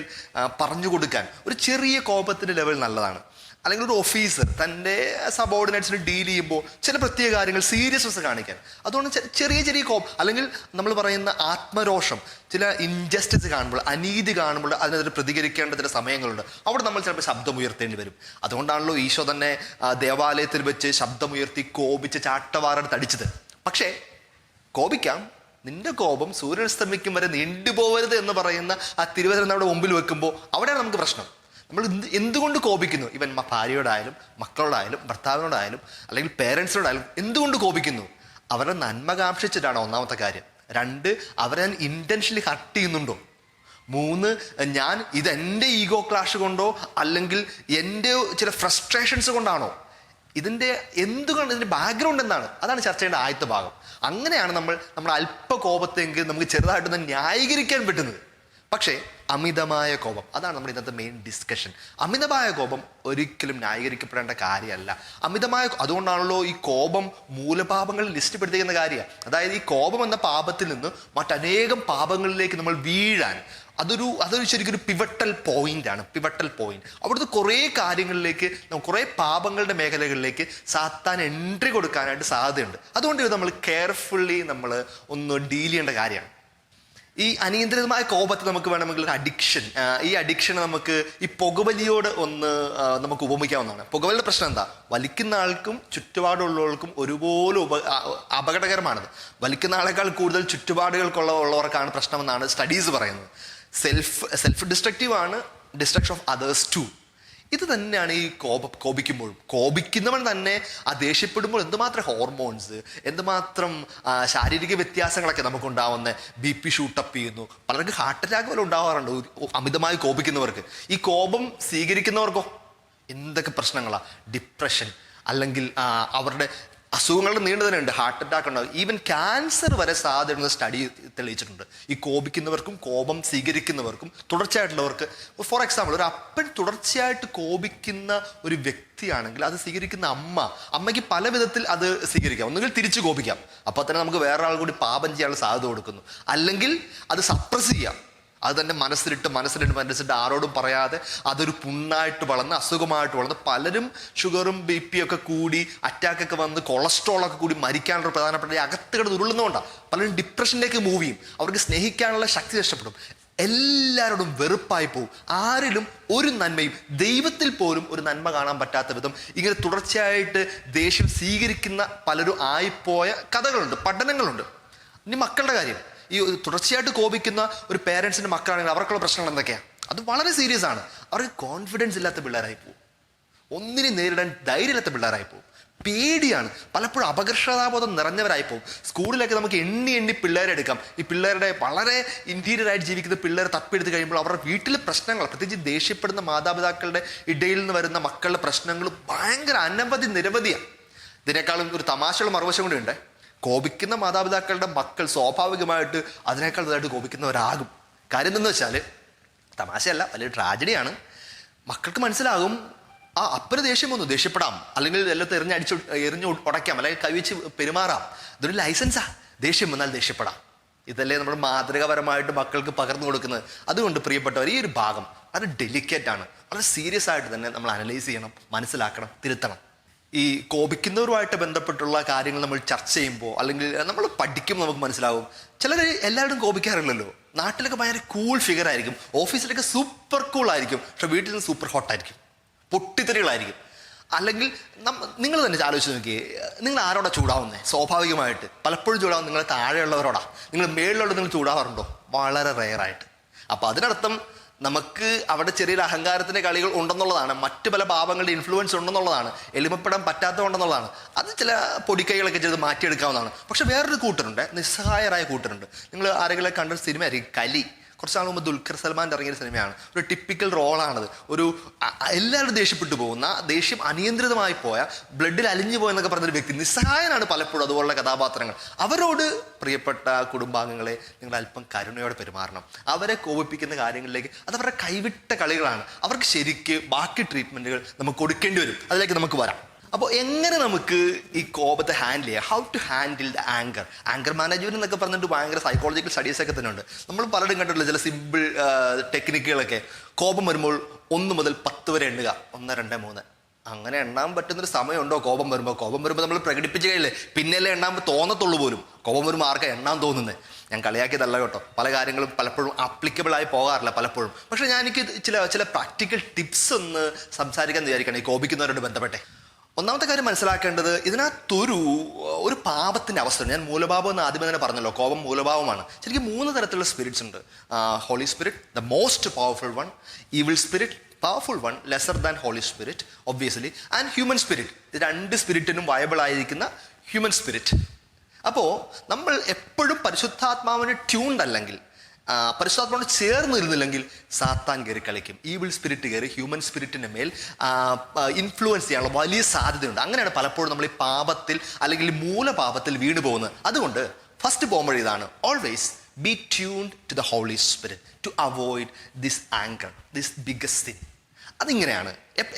പറഞ്ഞു കൊടുക്കാൻ ഒരു ചെറിയ കോപത്തിന്റെ ലെവൽ നല്ലതാണ്. അല്ലെങ്കിൽ ഒരു ഓഫീസർ തന്റെ സബോർഡിനേറ്റ്സിന് ഡീൽ ചെയ്യുമ്പോൾ ചില പ്രത്യേക കാര്യങ്ങൾ സീരിയസ്നെസ് കാണിക്കാൻ. അതുകൊണ്ട് ചെറിയ ചെറിയ കോപം അല്ലെങ്കിൽ നമ്മൾ പറയുന്ന ആത്മരോഷം ചില ഇൻജസ്റ്റിസ് കാണുമ്പോൾ അനീതി കാണുമ്പോൾ അതിനെതിരെ പ്രതികരിക്കേണ്ട ചില സമയങ്ങളുണ്ട്. അവിടെ നമ്മൾ ചിലപ്പോൾ ശബ്ദം ഉയർത്തേണ്ടി വരും. അതുകൊണ്ടാണല്ലോ ഈശോ തന്നെ ദേവാലയത്തിൽ വെച്ച് ശബ്ദമുയർത്തി കോപിച്ച് ചാട്ടവാറെടുത്ത് അടിച്ചത്. പക്ഷേ കോപിക്കാം. നിന്റെ കോപം സൂര്യനസ്തമിക്കും വരെ നീണ്ടുപോകരുത് എന്ന് പറയുന്ന ആ തിരുവചനം നമ്മുടെ മുമ്പിൽ വെക്കുമ്പോൾ അവിടെയാണ് നമുക്ക് പ്രശ്നം. നമ്മൾ എന്ത് എന്തുകൊണ്ട് കോപിക്കുന്നു? ഇവൻ ഭാര്യയോടായാലും മക്കളോടായാലും ഭർത്താവിനോടായാലും അല്ലെങ്കിൽ പേരൻസിനോടായാലും എന്തുകൊണ്ട് കോപിക്കുന്നു? അവരെ നന്മ കാക്ഷിച്ചിട്ടാണ് ഒന്നാമത്തെ കാര്യം. രണ്ട് അവരെ ഞാൻ ഇന്റൻഷനലി ഹർട്ട് ചെയ്യുന്നുണ്ടോ? മൂന്ന് ഞാൻ ഇത് എന്റെ ഈഗോ ക്ലാഷ് കൊണ്ടോ അല്ലെങ്കിൽ എന്റെ ചില ഫ്രസ്ട്രേഷൻസ് കൊണ്ടാണോ? ഇതിന്റെ എന്തുകൊണ്ട് ഇതിന്റെ ബാക്ക്ഗ്രൗണ്ട് എന്താണ്? അതാണ് ചർച്ച ചെയ്യേണ്ട ആദ്യത്തെ ഭാഗം. അങ്ങനെയാണ് നമ്മൾ നമ്മൾ അല്പ കോപത്തെങ്കിൽ നമുക്ക് ചെറുതായിട്ടൊന്ന് ന്യായീകരിക്കാൻ പറ്റുന്നത്. പക്ഷേ അമിതമായ കോപം. അതാണ് നമ്മുടെ ഇന്നത്തെ മെയിൻ ഡിസ്കഷൻ അമിതമായ കോപം ഒരിക്കലും ന്യായീകരിക്കപ്പെടേണ്ട കാര്യമല്ല. അമിതമായ അതുകൊണ്ടാണല്ലോ ഈ കോപം മൂലപാപങ്ങൾ ലിസ്റ്റ് പെടുത്തിക്കുന്ന കാര്യമാണ്. അതായത് ഈ കോപം എന്ന പാപത്തിൽ നിന്ന് മറ്റനേകം പാപങ്ങളിലേക്ക് നമ്മൾ വീഴാൻ അതൊരു അതൊരു ശരിക്കും ഒരു പിവട്ടൽ പോയിന്റ് ആണ്. പിവട്ടൽ പോയിന്റ് അവിടുത്തെ കുറേ കാര്യങ്ങളിലേക്ക് കുറേ പാപങ്ങളുടെ മേഖലകളിലേക്ക് സാത്താൻ എൻട്രി കൊടുക്കാനായിട്ട് സാധ്യതയുണ്ട്. അതുകൊണ്ട് നമ്മൾ കെയർഫുള്ളി നമ്മൾ ഒന്ന് ഡീൽ ചെയ്യേണ്ട കാര്യമാണ്. ഈ അനിയന്ത്രിതമായ കോപത്തെ നമുക്ക് വേണമെങ്കിൽ അഡിക്ഷൻ ഈ അഡിക്ഷൻ നമുക്ക് ഈ പുകവലിയോട് ഒന്ന് നമുക്ക് ഉപമിക്കാവുന്നതാണ്. പുകവലിയുടെ പ്രശ്നം എന്താ? വലിക്കുന്ന ആൾക്കും ചുറ്റുപാടുള്ളവർക്കും ഒരുപോലെ ഉപ അപകടകരമാണത്. വലിക്കുന്ന ആളേക്കാൾ കൂടുതൽ ചുറ്റുപാടുകൾക്കുള്ള ഉള്ളവർക്കാണ് പ്രശ്നമെന്നാണ് സ്റ്റഡീസ് പറയുന്നത്. സെൽഫ് സെൽഫ് ഡിസ്ട്രക്റ്റീവ് ആണ് ഡിസ്ട്രക്ഷൻ ഓഫ് അതേഴ്സ് ടു ഇത് തന്നെയാണ് ഈ കോപ കോപിക്കുമ്പോഴും. കോപിക്കുന്നവൻ തന്നെ ആ ദേഷ്യപ്പെടുമ്പോൾ എന്തുമാത്രം ഹോർമോൺസ് എന്തുമാത്രം ശാരീരിക വ്യത്യാസങ്ങളൊക്കെ നമുക്കുണ്ടാവുന്ന ബി പി ഷൂട്ടപ്പ് ചെയ്യുന്നു. പലർക്ക് ഹാർട്ട് അറ്റാക്ക് പോലും ഉണ്ടാവാറുണ്ട്. അമിതമായി കോപിക്കുന്നവർക്ക്. ഈ കോപം സ്വീകരിക്കുന്നവർക്കോ? എന്തൊക്കെ പ്രശ്നങ്ങളാണ് ഡിപ്രഷൻ അല്ലെങ്കിൽ അവരുടെ അസുഖങ്ങളുടെ നീണ്ടു തന്നെ ഉണ്ട് ഹാർട്ട് അറ്റാക്ക് ഉണ്ടാകും ഈവൻ ക്യാൻസർ വരെ സാധ്യത സ്റ്റഡി തെളിയിച്ചിട്ടുണ്ട്. ഈ കോപിക്കുന്നവർക്കും കോപം സ്വീകരിക്കുന്നവർക്കും തുടർച്ചയായിട്ടുള്ളവർക്ക്. ഫോർ എക്സാമ്പിൾ ഒരു അപ്പൻ തുടർച്ചയായിട്ട് കോപിക്കുന്ന ഒരു വ്യക്തിയാണെങ്കിൽ അത് സ്വീകരിക്കുന്ന അമ്മ അമ്മയ്ക്ക് പല വിധത്തിൽ അത് സ്വീകരിക്കാം. ഒന്നുകിൽ തിരിച്ചു കോപിക്കാം. അപ്പോൾ തന്നെ നമുക്ക് വേറെ ആൾ കൂടി പാപം ചെയ്യാനുള്ള സാധ്യത കൊടുക്കുന്നു. അല്ലെങ്കിൽ അത് സപ്രസ് ചെയ്യാം. അത് തന്നെ മനസ്സിലിട്ട് മനസ്സിലിട്ട് മനസ്സിലിട്ട് ആരോടും പറയാതെ അതൊരു പുണ്ണായിട്ട് വളർന്ന് അസുഖമായിട്ട് വളർന്ന് പലരും ഷുഗറും ബി പി ഒക്കെ കൂടി അറ്റാക്കൊക്കെ വന്ന് കൊളസ്ട്രോളൊക്കെ കൂടി മരിക്കാനുള്ള പ്രധാനപ്പെട്ട അകത്ത് ഉരുളുന്നതുകൊണ്ടാണ് പലരും ഡിപ്രഷനിലേക്ക് മൂവ് ചെയ്യും. അവർക്ക് സ്നേഹിക്കാനുള്ള ശക്തി നഷ്ടപ്പെടും എല്ലാവരോടും വെറുപ്പായി പോവും. ആരിലും ഒരു നന്മയും ദൈവത്തിൽ പോലും ഒരു നന്മ കാണാൻ പറ്റാത്ത വിധം ഇങ്ങനെ തുടർച്ചയായിട്ട് ദേഷ്യം സ്വീകരിക്കുന്ന പലരും ആയിപ്പോയ കഥകളുണ്ട് പഠനങ്ങളുണ്ട്. ഇനി മക്കളുടെ കാര്യം. ഈ തുടർച്ചയായിട്ട് കോപിക്കുന്ന ഒരു പേരൻസിന്റെ മക്കളാണെങ്കിൽ അവർക്കുള്ള പ്രശ്നങ്ങൾ എന്തൊക്കെയാണ് അത് വളരെ സീരിയസ് ആണ്. അവർക്ക് കോൺഫിഡൻസ് ഇല്ലാത്ത പിള്ളേരായി പോകും ഒന്നിനെ നേരിടാൻ ധൈര്യമില്ലാത്ത പിള്ളേരായി പോകും പേടിയാണ്. പലപ്പോഴും അപകർഷതാബോധം നിറഞ്ഞവരായി പോകും സ്കൂളിലൊക്കെ നമുക്ക് എണ്ണി എണ്ണി പിള്ളേരെ എടുക്കാം. ഈ പിള്ളേരുടെ വളരെ ഇന്റീരിയറായിട്ട് ജീവിക്കുന്ന പിള്ളേരെ തപ്പിയെടുത്ത് കഴിയുമ്പോൾ അവരുടെ വീട്ടിലെ പ്രശ്നങ്ങൾ പ്രത്യേകിച്ച് ദേഷ്യപ്പെടുന്ന മാതാപിതാക്കളുടെ ഇടയിൽ നിന്ന് വരുന്ന മക്കളുടെ പ്രശ്നങ്ങൾ ഭയങ്കര അനവധി നിരവധിയാണ് ഇതിനേക്കാളും ഒരു തമാശയുള്ള മറുവശം കൂടി ഉണ്ട്. കോപിക്കുന്ന മാതാപിതാക്കളുടെ മക്കൾ സ്വാഭാവികമായിട്ട് അതിനേക്കാൾ ഇതായിട്ട് കോപിക്കുന്നവരാകും. കാര്യം എന്തെന്ന് വെച്ചാൽ തമാശയല്ല വലിയ ട്രാജഡിയാണ്. മക്കൾക്ക് മനസ്സിലാകും ആ അപ്പന് ദേഷ്യം വന്നു ദേഷ്യപ്പെടാം. അല്ലെങ്കിൽ എല്ലാത്തും എറിഞ്ഞ് അടിച്ചു എറിഞ്ഞ് ഉടയ്ക്കാം അല്ലെങ്കിൽ കവിച്ച് പെരുമാറാം. ഇതൊരു ലൈസൻസാ. ദേഷ്യം വന്നാൽ ദേഷ്യപ്പെടാം. ഇതല്ലേ നമ്മൾ മാതൃകാപരമായിട്ട് മക്കൾക്ക് പകർന്നു കൊടുക്കുന്നത്. അതുകൊണ്ട് പ്രിയപ്പെട്ടവർ ഈ ഒരു ഭാഗം വളരെ ഡെലിക്കേറ്റ് ആണ്. വളരെ സീരിയസ് ആയിട്ട് തന്നെ നമ്മൾ അനലൈസ് ചെയ്യണം മനസ്സിലാക്കണം തിരുത്തണം. ഈ കോപിക്കുന്നവരുമായിട്ട് ബന്ധപ്പെട്ടുള്ള കാര്യങ്ങൾ നമ്മൾ ചർച്ച ചെയ്യുമ്പോൾ അല്ലെങ്കിൽ നമ്മൾ പഠിക്കുമ്പോൾ നമുക്ക് മനസ്സിലാവും. ചിലർ എല്ലാവരും കോപിക്കാറില്ലല്ലോ. നാട്ടിലൊക്കെ ഭയങ്കര കൂൾ ഫിഗർ ആയിരിക്കും. ഓഫീസിലൊക്കെ സൂപ്പർ കൂൾ ആയിരിക്കും. പക്ഷെ വീട്ടിൽ നിന്ന് സൂപ്പർ ഹോട്ടായിരിക്കും പൊട്ടിത്തെറികളായിരിക്കും. അല്ലെങ്കിൽ നിങ്ങൾ തന്നെ ആലോചിച്ച് നോക്കിയേ. നിങ്ങൾ ആരോടാ ചൂടാവുന്നത് സ്വാഭാവികമായിട്ട്. പലപ്പോഴും ചൂടാവും. നിങ്ങളെ താഴെയുള്ളവരോടാ. നിങ്ങൾ മേളിലുള്ളത് നിങ്ങൾ ചൂടാവാറുണ്ടോ? വളരെ റെയറായിട്ട് അപ്പോൾ അതിനർത്ഥം നമുക്ക് അവിടെ ചെറിയൊരു അഹങ്കാരത്തിന്റെ കളികൾ ഉണ്ടെന്നുള്ളതാണ്. മറ്റു പല പാപങ്ങളുടെ ഇൻഫ്ലുവൻസ് ഉണ്ടെന്നുള്ളതാണ്. എളിമപ്പെടാൻ പറ്റാത്തതുണ്ടെന്നുള്ളതാണ് അത് ചില പൊടിക്കൈകളൊക്കെ ചെയ്ത് മാറ്റിയെടുക്കാവുന്നതാണ്. പക്ഷെ വേറൊരു കൂട്ടരുണ്ട്. നിസ്സഹായരായ കൂട്ടരുണ്ട്. നിങ്ങൾ ആരെങ്കിലും കണ്ട സിനിമ ആയിരിക്കും കലി. കുറച്ച് നാൾ മുമ്പ് ദുൽഖർ സൽമാന്റെ ഇറങ്ങിയ സിനിമയാണ്. ഒരു ടിപ്പിക്കൽ റോളാണത്. ഒരു എല്ലാവരും ദേഷ്യപ്പെട്ടു പോകുന്ന ദേഷ്യം അനിയന്ത്രിതമായി പോയ ബ്ലഡിൽ അലിഞ്ഞു പോയെന്നൊക്കെ പറഞ്ഞൊരു വ്യക്തി നിസ്സഹായനാണ് പലപ്പോഴും അതുപോലുള്ള കഥാപാത്രങ്ങൾ. അവരോട് പ്രിയപ്പെട്ട കുടുംബാംഗങ്ങളെ നിങ്ങൾ അല്പം കരുണയോടെ പെരുമാറണം. അവരെ കോപിപ്പിക്കുന്ന കാര്യങ്ങളിലേക്ക് അത് അവരുടെ കൈവിട്ട കളികളാണ്. അവർക്ക് ശരിക്ക് ബാക്കി ട്രീറ്റ്മെന്റുകൾ നമുക്ക് കൊടുക്കേണ്ടി വരും. അതിലേക്ക് നമുക്ക് വരാം. അപ്പോൾ എങ്ങനെ നമുക്ക് ഈ കോപത്തെ ഹാൻഡിൽ ചെയ്യാം? How to handle the anger anger management എന്നൊക്കെ പറഞ്ഞിട്ട് ഭയങ്കര സൈക്കോളജിക്കൽ സ്റ്റഡീസ് ഒക്കെ തന്നെ ഉണ്ട് നമ്മൾ പലരും കണ്ടിട്ടുള്ള ചില സിമ്പിൾ ടെക്നിക്കുകളൊക്കെ കോപം വരുമ്പോൾ ഒന്ന് മുതൽ പത്ത് വരെ എണ്ണുക. ഒന്ന് രണ്ട് മൂന്ന്. അങ്ങനെ എണ്ണാൻ പറ്റുന്നൊരു സമയമുണ്ടോ കോപം വരുമ്പോൾ? കോപം വരുമ്പോൾ നമ്മൾ പ്രകടിപ്പിച്ച് കഴിയില്ലേ പിന്നെയല്ലേ എണ്ണാൻ തോന്നത്തുള്ളൂ പോലും. കോപം വരുമ്പോൾ ആർക്കാ എണ്ണാൻ തോന്നുന്നത് ഞാൻ കളിയാക്കിയതല്ല കേട്ടോ. പല കാര്യങ്ങളും പലപ്പോഴും ആപ്ലിക്കബിൾ ആയി പോകാറില്ല പലപ്പോഴും. പക്ഷേ ഞാൻ എനിക്ക് ചില ചില പ്രാക്ടിക്കൽ ടിപ്സ് ഒന്ന് സംസാരിക്കാൻ വിചാരിക്കണം ഈ കോപിക്കുന്നവരോട് ബന്ധപ്പെട്ടെ. ഒന്നാമത്തെ കാര്യം മനസ്സിലാക്കേണ്ടത് ഇതിനകത്തൊരു ഒരു പാപത്തിന്റെ അവസരം ഞാൻ മൂലഭാവം എന്ന് ആദ്യമേ തന്നെ പറഞ്ഞല്ലോ കോപം മൂലഭാവമാണ്. ശരിക്കും മൂന്ന് തരത്തിലുള്ള സ്പിരിറ്റ്സ് ഉണ്ട്. Holy Spirit the most powerful one evil spirit powerful one lesser than Holy Spirit obviously and human spirit ഇത് രണ്ട് സ്പിരിറ്റിനും വയബിൾ ആയിരിക്കുന്ന ഹ്യൂമൻ സ്പിരിറ്റ് അപ്പോൾ നമ്മൾ എപ്പോഴും പരിശുദ്ധാത്മാവിന് ട്യൂൺഡ് അല്ലെങ്കിൽ പരിശുദ്ധാത്മാവിനോട് ചേർന്ന് ഇരുന്നില്ലെങ്കിൽ സാത്താൻ കയറി കളിക്കും. ഈവിൾ സ്പിരിറ്റ് കയറി ഹ്യൂമൻ സ്പിരിറ്റിന്റെ മേൽ ഇൻഫ്ലുവൻസ് ചെയ്യാനുള്ള വലിയ സാധ്യതയുണ്ട്. അങ്ങനെയാണ് പലപ്പോഴും നമ്മൾ ഈ പാപത്തിൽ അല്ലെങ്കിൽ മൂലപാപത്തിൽ വീണു പോകുന്നത്. അതുകൊണ്ട് ഫസ്റ്റ് പോകുമ്പോൾ ഇതാണ് always be tuned to the Holy Spirit to avoid this anger this biggest thing അതിങ്ങനെയാണ്.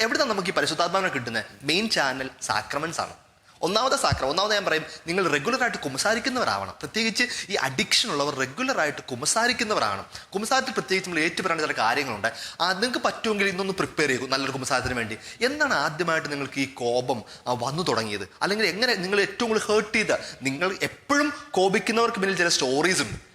എവിടെ നമുക്ക് ഈ പരിശുദ്ധാത്മാവിനെ കിട്ടുന്നത്? മെയിൻ ചാനൽ സാക്രമെൻസ് ആണ്. ഒന്നാമത്തെ സാക്രം ഒന്നാമത് ഞാൻ പറയും നിങ്ങൾ റെഗുലറായിട്ട് കുമ്പസാരിക്കുന്നവരാവണം പ്രത്യേകിച്ച് ഈ അഡിക്ഷൻ ഉള്ളവർ റെഗുലറായിട്ട് കുമ്പസാരിക്കുന്നവരാണ് കുമ്പസാരത്തിൽ പ്രത്യേകിച്ച് നമ്മൾ ഏറ്റുപറയേണ്ട ചില കാര്യങ്ങളുണ്ട്. നിങ്ങൾക്ക് പറ്റുമെങ്കിൽ ഇന്നൊന്ന് പ്രിപ്പയർ ചെയ്യും നല്ലൊരു കുമ്പസാരത്തിന് വേണ്ടി. എന്നാണ് ആദ്യമായിട്ട് നിങ്ങൾക്ക് ഈ കോപം വന്നു തുടങ്ങിയത്? അല്ലെങ്കിൽ എങ്ങനെ നിങ്ങൾ ഏറ്റവും കൂടുതൽ ഹേർട്ട് ചെയ്ത? നിങ്ങൾ എപ്പോഴും കോപിക്കുന്നവർക്ക് പിന്നിൽ ചില സ്റ്റോറീസ് ഉണ്ട്.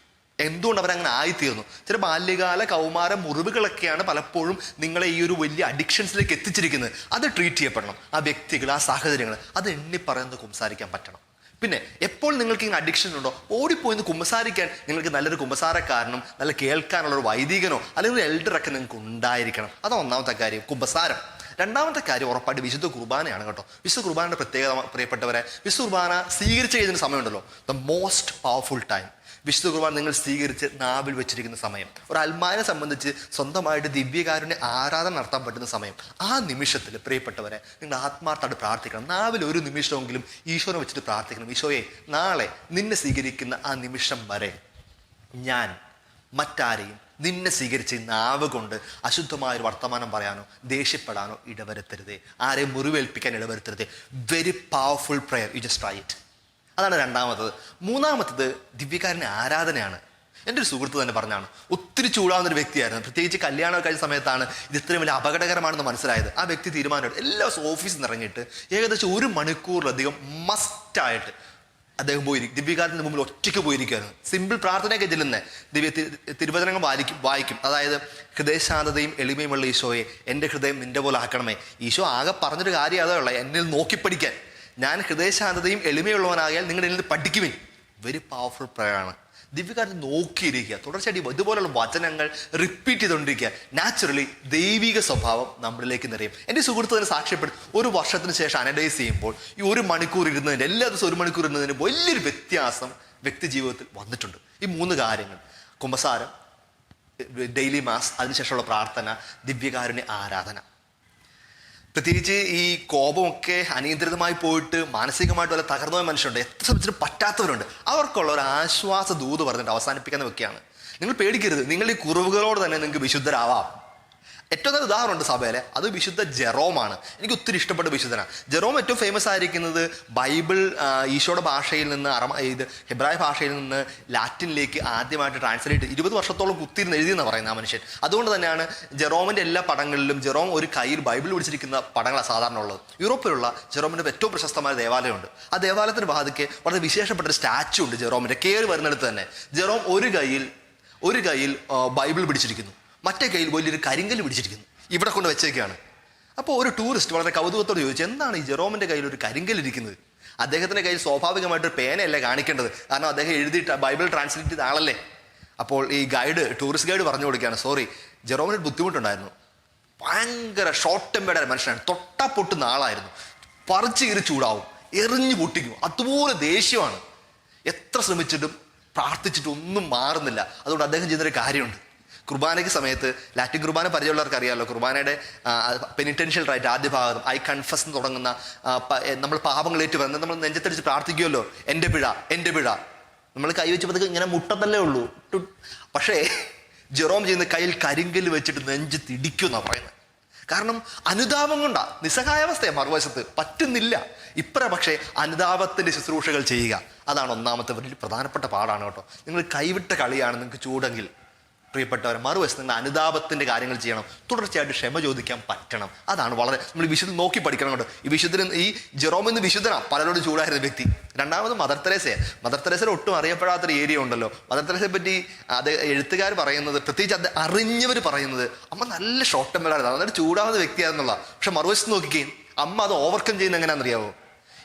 എന്തുകൊണ്ട് അവരങ്ങനെ ആയിത്തീർന്നു? ചില ബാല്യകാല കൗമാര മുറിവുകളൊക്കെയാണ് പലപ്പോഴും നിങ്ങളെ ഈ ഒരു വലിയ അഡിക്ഷൻസിലേക്ക് എത്തിച്ചിരിക്കുന്നത്. അത് ട്രീറ്റ് ചെയ്യപ്പെടണം. ആ വ്യക്തികൾ ആ സാഹചര്യങ്ങൾ അത് എണ്ണി പറയുന്നത് കുംസാരിക്കാൻ പറ്റണം. പിന്നെ എപ്പോൾ നിങ്ങൾക്ക് ഇങ്ങനെ അഡിക്ഷൻ ഉണ്ടോ? ഓടിപ്പോയിന്ന് കുമ്പസാരിക്കാൻ നിങ്ങൾക്ക് നല്ലൊരു കുമ്പസാരക്കാരനും നല്ല കേൾക്കാനുള്ള ഒരു വൈദികനോ അല്ലെങ്കിൽ ഒരു എൽഡറൊക്കെ നിങ്ങൾക്ക് ഉണ്ടായിരിക്കണം. അതാണ് ഒന്നാമത്തെ കാര്യം കുമ്പസാരം. രണ്ടാമത്തെ കാര്യം ഉറപ്പായിട്ട് വിശുദ്ധ കുർബാനയാണ് കേട്ടോ. വിശുദ്ധ കുർബാനയുടെ പ്രത്യേകത പ്രിയപ്പെട്ടവരെ വിശുദ്ധ കുർബാന സ്വീകരിച്ച് കഴിഞ്ഞ സമയമുണ്ടല്ലോ. ദ മോസ്റ്റ് പവർഫുൾ ടൈം വിശുദ്ധ കുർബാന നിങ്ങൾ സ്വീകരിച്ച് നാവിൽ വെച്ചിരിക്കുന്ന സമയം. ഒരു അൽമാനെ സംബന്ധിച്ച് സ്വന്തമായിട്ട് ദിവ്യകാരുണ്യ ആരാധന നടത്താൻ പറ്റുന്ന സമയം. ആ നിമിഷത്തിൽ പ്രിയപ്പെട്ടവരെ നിങ്ങൾ ആത്മാർത്ഥമായിട്ട് പ്രാർത്ഥിക്കണം. നാവിൽ ഒരു നിമിഷമെങ്കിലും ഈശോനെ വെച്ചിട്ട് പ്രാർത്ഥിക്കണം. ഈശോയെ നാളെ നിന്നെ സ്വീകരിക്കുന്ന ആ നിമിഷം വരെ ഞാൻ മറ്റാരെയും നിന്നെ സ്വീകരിച്ച് നാവ് കൊണ്ട് അശുദ്ധമായ ഒരു വർത്തമാനം പറയാനോ ദേഷ്യപ്പെടാനോ ഇടവരുത്തരുതേ. ആരെയും മുറിവേൽപ്പിക്കാൻ ഇടവരുത്തരുതേ. Very powerful prayer you just try it അതാണ് രണ്ടാമത്തത്. മൂന്നാമത്തത് ദിവ്യകാരന്റെ ആരാധനയാണ്. എന്റെ ഒരു സുഹൃത്ത് തന്നെ പറഞ്ഞാണ് ഒത്തിരി ചൂടാവുന്ന ഒരു വ്യക്തിയായിരുന്നു. പ്രത്യേകിച്ച് കല്യാണം കഴിഞ്ഞ സമയത്താണ് ഇത് ഇത്രയും വലിയ അപകടകരമാണെന്ന് മനസ്സിലായത്. ആ വ്യക്തി തീരുമാനമെടുത്ത് എല്ലാ ദിവസവും ഓഫീസിൽ നിന്ന് ഇറങ്ങിയിട്ട് ഏകദേശം ഒരു മണിക്കൂറിലധികം മസ്റ്റായിട്ട് അദ്ദേഹം പോയി ദിവ്യകാരന്റെ മുമ്പിൽ ഒറ്റയ്ക്ക് പോയിരിക്കുകയായിരുന്നു സിമ്പിൾ പ്രാർത്ഥനയൊക്കെ ചെല്ലുന്നത് ദിവ്യ തിരുവചനങ്ങൾ വായിക്കും വായിക്കും. അതായത് ഹൃദയശാന്തതയും എളിമയുമുള്ള ഈശോയെ എന്റെ ഹൃദയം നിന്റെ പോലെ ആക്കണമേ. ഈശോ ആകെ പറഞ്ഞൊരു കാര്യം അതേ ഉള്ളത് എന്നിൽ നോക്കി പഠിക്കാൻ ഞാൻ ഹൃദയശാന്തതയും എളിമയുള്ളവനാകിയാൽ നിങ്ങൾ എന്നിൽ പഠിക്കുവിൻ. Very powerful പ്രയാണ് ദിവ്യകാരത്തിൽ നോക്കിയിരിക്കുക. തുടർച്ചയായിട്ട് ഇതുപോലുള്ള വചനങ്ങൾ റിപ്പീറ്റ് ചെയ്തുകൊണ്ടിരിക്കുക. നാച്ചുറലി ദൈവിക സ്വഭാവം നമ്മളിലേക്ക് നിറയും. എന്റെ സുഹൃത്ത് തന്നെ സാക്ഷ്യപ്പെടും ഒരു വർഷത്തിന് ശേഷം അനലൈസ് ചെയ്യുമ്പോൾ ഈ ഒരു മണിക്കൂർ ഇരുന്നതിന് എല്ലാ ദിവസവും ഒരു മണിക്കൂർ ഇരുന്നതിന് വലിയൊരു വ്യത്യാസം വ്യക്തി ജീവിതത്തിൽ വന്നിട്ടുണ്ട്. ഈ മൂന്ന് കാര്യങ്ങൾ. കുമ്പസാരം ഡെയിലി മാസ് അതിനുശേഷമുള്ള പ്രാർത്ഥന ദിവ്യകാരുണ്യ ആരാധന. പ്രത്യേകിച്ച് ഈ കോപമൊക്കെ അനിയന്ത്രിതമായി പോയിട്ട് മാനസികമായിട്ട് വല്ല തകർന്ന പോയ മനുഷ്യരുണ്ട് എത്ര ശ്രമിച്ചിട്ട് പറ്റാത്തവരുണ്ട്. അവർക്കുള്ള ഒരു ആശ്വാസ ദൂത് പറഞ്ഞിട്ട് അവസാനിപ്പിക്കുന്ന വ്യക്തിയാണ്. നിങ്ങൾ പേടിക്കരുത്. നിങ്ങൾ ഈ കുറവുകളോട് തന്നെ നിങ്ങൾക്ക് വിശുദ്ധരാവാം. ഏറ്റവും നല്ല ഉദാഹരണമുണ്ട് സഭയിലെ. അത് വിശുദ്ധ ജെറോമാണ്. എനിക്ക് ഒത്തിരി ഇഷ്ടപ്പെട്ട വിശുദ്ധനാണ്. ജെറോം ഏറ്റവും ഫേമസ് ആയിരിക്കുന്നത് ബൈബിൾ ഈശോയുടെ ഭാഷയിൽ നിന്ന് അറമ ഇത് ഹെബ്രായ ഭാഷയിൽ നിന്ന് ലാറ്റിനിലേക്ക് ആദ്യമായിട്ട് ട്രാൻസ്ലേറ്റ് ഇരുപത് വർഷത്തോളം കുത്തിയിരുന്ന് എഴുതിയെന്ന് പറയുന്ന ആ മനുഷ്യൻ. അതുകൊണ്ട് തന്നെയാണ് ജെറോമിന്റെ എല്ലാ പടങ്ങളിലും ജെറോം ഒരു കയ്യിൽ ബൈബിൾ പിടിച്ചിരിക്കുന്ന പടങ്ങളാണ് സാധാരണ ഉള്ളത്. യൂറോപ്പിലുള്ള ജെറോമിന്റെ ഏറ്റവും പ്രശസ്തമായ ദേവാലയമുണ്ട്. ആ ദേവാലയത്തിന് ബാധിക്ക് വളരെ വിശേഷപ്പെട്ട ഒരു സ്റ്റാച്ചു ഉണ്ട് ജെറോമിന്റെ കയറി വരുന്നിടത്ത് തന്നെ ജെറോം ഒരു കയ്യിൽ ഒരു കയ്യിൽ ബൈബിൾ പിടിച്ചിരിക്കുന്നു. മറ്റേ കയ്യിൽ വലിയൊരു കരിങ്കൽ പിടിച്ചിരിക്കുന്നു. ഇവിടെ കൊണ്ട് വെച്ചേക്കാണ്. അപ്പോൾ ഒരു ടൂറിസ്റ്റ് വളരെ കൗതുകത്തോട് ചോദിച്ചു എന്താണ് ഈ ജെറോമിന്റെ കയ്യിൽ ഒരു കരിങ്കൽ ഇരിക്കുന്നത്? അദ്ദേഹത്തിന്റെ കയ്യിൽ സ്വാഭാവികമായിട്ട് ഒരു പേനയല്ലേ കാണിക്കേണ്ടത്? കാരണം അദ്ദേഹം എഴുതിയിട്ട് ബൈബിൾ ട്രാൻസ്ലേറ്റ് ചെയ്ത ആളല്ലേ? അപ്പോൾ ഈ ഗൈഡ് ടൂറിസ്റ്റ് ഗൈഡ് പറഞ്ഞു കൊടുക്കുകയാണ് സോറി ജെറോമിന് ബുദ്ധിമുട്ടുണ്ടായിരുന്നു. ഭയങ്കര ഷോർട്ട് ടെമ്പേർഡ് മനുഷ്യനാണ്. തൊട്ടാ പൊട്ടുന്ന ആളായിരുന്നു. പറിച്ച് കീറി ചൂടാവും. എറിഞ്ഞു പൊട്ടിക്കും. അതുപോലെ ദേഷ്യമാണ്. എത്ര ശ്രമിച്ചിട്ടും പ്രാർത്ഥിച്ചിട്ടും ഒന്നും മാറുന്നില്ല. അതുകൊണ്ട് അദ്ദേഹം ചെയ്യുന്നൊരു കാര്യമുണ്ട്. കുർബാനയ്ക്ക് സമയത്ത് ലാറ്റിൻ കുർബാന പരിചയമുള്ളവർക്ക് അറിയാമല്ലോ കുർബാനയുടെ പെനിറ്റൻഷ്യൽ റൈറ്റ് ആദ്യ ഭാഗം ഐ കൺഫസ് എന്ന് തുടങ്ങുന്ന നമ്മൾ പാപങ്ങൾ ഏറ്റു വന്ന് നമ്മൾ നെഞ്ചത്തടിച്ച് പ്രാർത്ഥിക്കുമല്ലോ എന്റെ പിഴ എന്റെ പിഴ. നമ്മൾ കൈ വെച്ചപ്പോഴത്തേക്ക് ഇങ്ങനെ മുട്ടത്തല്ലേ ഉള്ളൂ. പക്ഷേ ജെറോം ചെയ്യുന്ന കയ്യിൽ കരിങ്കൽ വെച്ചിട്ട് നെഞ്ച് തിടിക്കുമെന്നാണ് പറയുന്നത്. കാരണം അനുതാപം കൊണ്ടാ നിസ്സഹായാവസ്ഥയാണ് മറുവശത്ത് പറ്റുന്നില്ല. ഇപ്പറ പക്ഷേ അനുതാപത്തിന്റെ ശുശ്രൂഷകൾ ചെയ്യുക. അതാണ് ഒന്നാമത്തെ വലിയ പ്രധാനപ്പെട്ട പാടാണ് കേട്ടോ. നിങ്ങൾ കൈവിട്ട കളിയാണ് നിങ്ങൾക്ക് ചൂടെങ്കിൽ പ്രിയപ്പെട്ടവരെ മറുവശത്ത് നിങ്ങൾ അനുതാപത്തിന്റെ കാര്യങ്ങൾ ചെയ്യണം. തുടർച്ചയായിട്ട് ക്ഷമ ചോദിക്കാൻ പറ്റണം. അതാണ് വളരെ നമ്മൾ വിശുദ്ധ നോക്കി പഠിക്കണം കേട്ടോ. ഈ വിശുദ്ധൻ ഈ ജെറോം എന്ന് വിശുദ്ധനാണ്. പലരോട് ചൂടായിരുന്ന വ്യക്തി. രണ്ടാമത് മദർ തെരേസയെ മദർ തെരേസയുടെ ഒട്ടും അറിയപ്പെടാത്തൊരു ഏരിയ ഉണ്ടല്ലോ. മദർ തെരേസയെ പറ്റി അത് എഴുത്തുകാർ പറയുന്നത് പ്രത്യേകിച്ച് അത് അറിഞ്ഞവർ പറയുന്നത് അമ്മ നല്ല ഷോർട്ട് ടെമ്പറായിരുന്നു അതൊരു ചൂടാവുന്ന വ്യക്തിയായിരുന്നുള്ള പക്ഷെ മറുവശത്ത് നോക്കിക്കേ അമ്മ അത് ഓവർകം ചെയ്യുന്ന എങ്ങനെയാണെന്നറിയാവോ?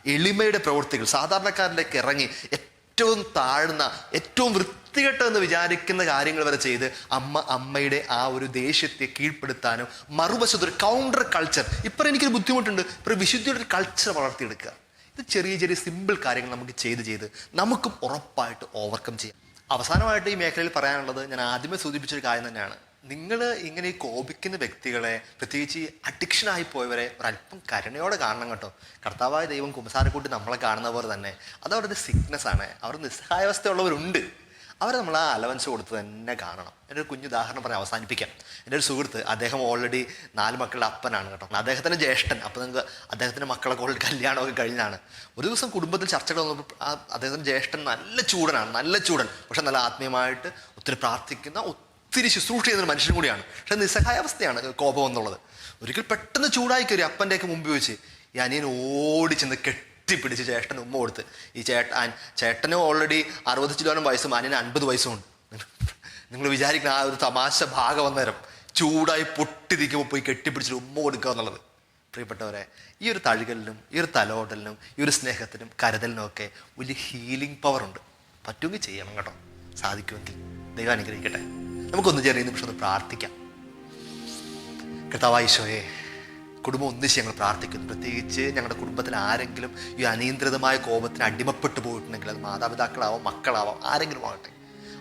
എളിമയുടെ പ്രവൃത്തികൾ സാധാരണക്കാരിലേക്ക് ഇറങ്ങി ഏറ്റവും താഴ്ന്ന ഏറ്റവും വൃത്തികെട്ടെന്ന് വിചാരിക്കുന്ന കാര്യങ്ങൾ വരെ ചെയ്ത് അമ്മ അമ്മയുടെ ആ ഒരു ദേഷ്യത്തെ കീഴ്പ്പെടുത്താനും മറുവശത്ത് ഒരു കൗണ്ടർ കൾച്ചർ ഇപ്പം എനിക്കൊരു ബുദ്ധിമുട്ടുണ്ട്. ഇപ്പം വിശുദ്ധിയുടെ ഒരു കൾച്ചർ വളർത്തിയെടുക്കുക. ഇത് ചെറിയ ചെറിയ സിമ്പിൾ കാര്യങ്ങൾ നമുക്ക് ചെയ്ത് ചെയ്ത് നമുക്കും ഉറപ്പായിട്ട് ഓവർകം ചെയ്യാം. അവസാനമായിട്ട് ഈ മേഖലയിൽ പറയാനുള്ളത് ഞാൻ ആദ്യമേ സൂചിപ്പിച്ചൊരു കാര്യം തന്നെയാണ്. നിങ്ങൾ ഇങ്ങനെ കോപിക്കുന്ന വ്യക്തികളെ പ്രത്യേകിച്ച് അഡിക്ഷനായി പോയവരെ ഒരല്പം കരുണയോടെ കാണണം കേട്ടോ. കർത്താവായ ദൈവം കുമ്പസാരക്കൂട്ടി നമ്മളെ കാണുന്ന പോലെ തന്നെ. അത് അവരുടെ സിക്നസ് ആണ്. അവർ നിസ്സഹായാവസ്ഥയുള്ളവരുണ്ട്. അവരെ നമ്മൾ ആ അലവൻസ് കൊടുത്ത് തന്നെ കാണണം. എന്റെ ഒരു കുഞ്ഞു ഉദാഹരണം പറഞ്ഞ് അവസാനിപ്പിക്കാം. എന്റെ ഒരു സുഹൃത്ത് അദ്ദേഹം ഓൾറെഡി നാല് മക്കളുടെ അപ്പനാണ് കേട്ടോ. അദ്ദേഹത്തിന്റെ ജ്യേഷ്ഠൻ അപ്പോൾ നിങ്ങൾക്ക് അദ്ദേഹത്തിന്റെ മക്കളൊക്കെ ഓൾറെഡി കല്യാണമൊക്കെ കഴിഞ്ഞാണ്. ഒരു ദിവസം കുടുംബത്തിൽ ചർച്ചകൾ വന്നപ്പോൾ അദ്ദേഹത്തിന്റെ ജ്യേഷ്ഠൻ നല്ല ചൂടനാണ് നല്ല ചൂടൻ. പക്ഷെ നല്ല ആത്മീയമായിട്ട് ഒത്തിരി പ്രാർത്ഥിക്കുന്ന ഒത്തിരി ശുശ്രൂഷ ചെയ്യുന്ന മനുഷ്യൻ കൂടിയാണ്. പക്ഷെ നിസ്സഹായാവസ്ഥയാണ് കോപം എന്നുള്ളത്. ഒരിക്കൽ പെട്ടെന്ന് ചൂടായി കയറി അപ്പന്റെയൊക്കെ മുമ്പ് വെച്ച് ഈ അനിയൻ ഓടി ചെന്ന് കെട്ടിപ്പിടിച്ച് ചേട്ടൻ ഉമ്മ കൊടുത്ത്. ഈ ചേട്ടൻ ചേട്ടന് ഓൾറെഡി അറുപത് കിലോനും വയസ്സും അനിയന് അൻപത് വയസ്സും ഉണ്ട്. നിങ്ങൾ വിചാരിക്കുന്ന ആ ഒരു തമാശ ഭാഗം വന്നേരം ചൂടായി പൊട്ടിരിക്കുമ്പോൾ പോയി കെട്ടിപ്പിടിച്ച് ഉമ്മ കൊടുക്കുക എന്നുള്ളത്. പ്രിയപ്പെട്ടവരെ ഈ ഒരു തഴുകലിനും ഈ ഒരു തലോടലിനും ഈ ഒരു സ്നേഹത്തിനും കരുതലിനും ഒക്കെ വലിയ ഹീലിംഗ് പവർ ഉണ്ട്. പറ്റുമെങ്കിൽ ചെയ്യണം കേട്ടോ. സാധിക്കുമെങ്കിൽ. ദൈവം അനുഗ്രഹിക്കട്ടെ. നമുക്കൊന്ന് ചെറിയ നിമിഷം ഒന്ന് പ്രാർത്ഥിക്കാം. കർത്താവായ ഈശോയെ കുടുംബം ഒന്നിച്ച് ഞങ്ങൾ പ്രാർത്ഥിക്കുന്നു. പ്രത്യേകിച്ച് ഞങ്ങളുടെ കുടുംബത്തിൽ ആരെങ്കിലും ഈ അനിയന്ത്രിതമായ കോപത്തിന് അടിമപ്പെട്ടു പോയിട്ടുണ്ടെങ്കിൽ അത് മാതാപിതാക്കളാവാം മക്കളാവാം ആരെങ്കിലും ആകട്ടെ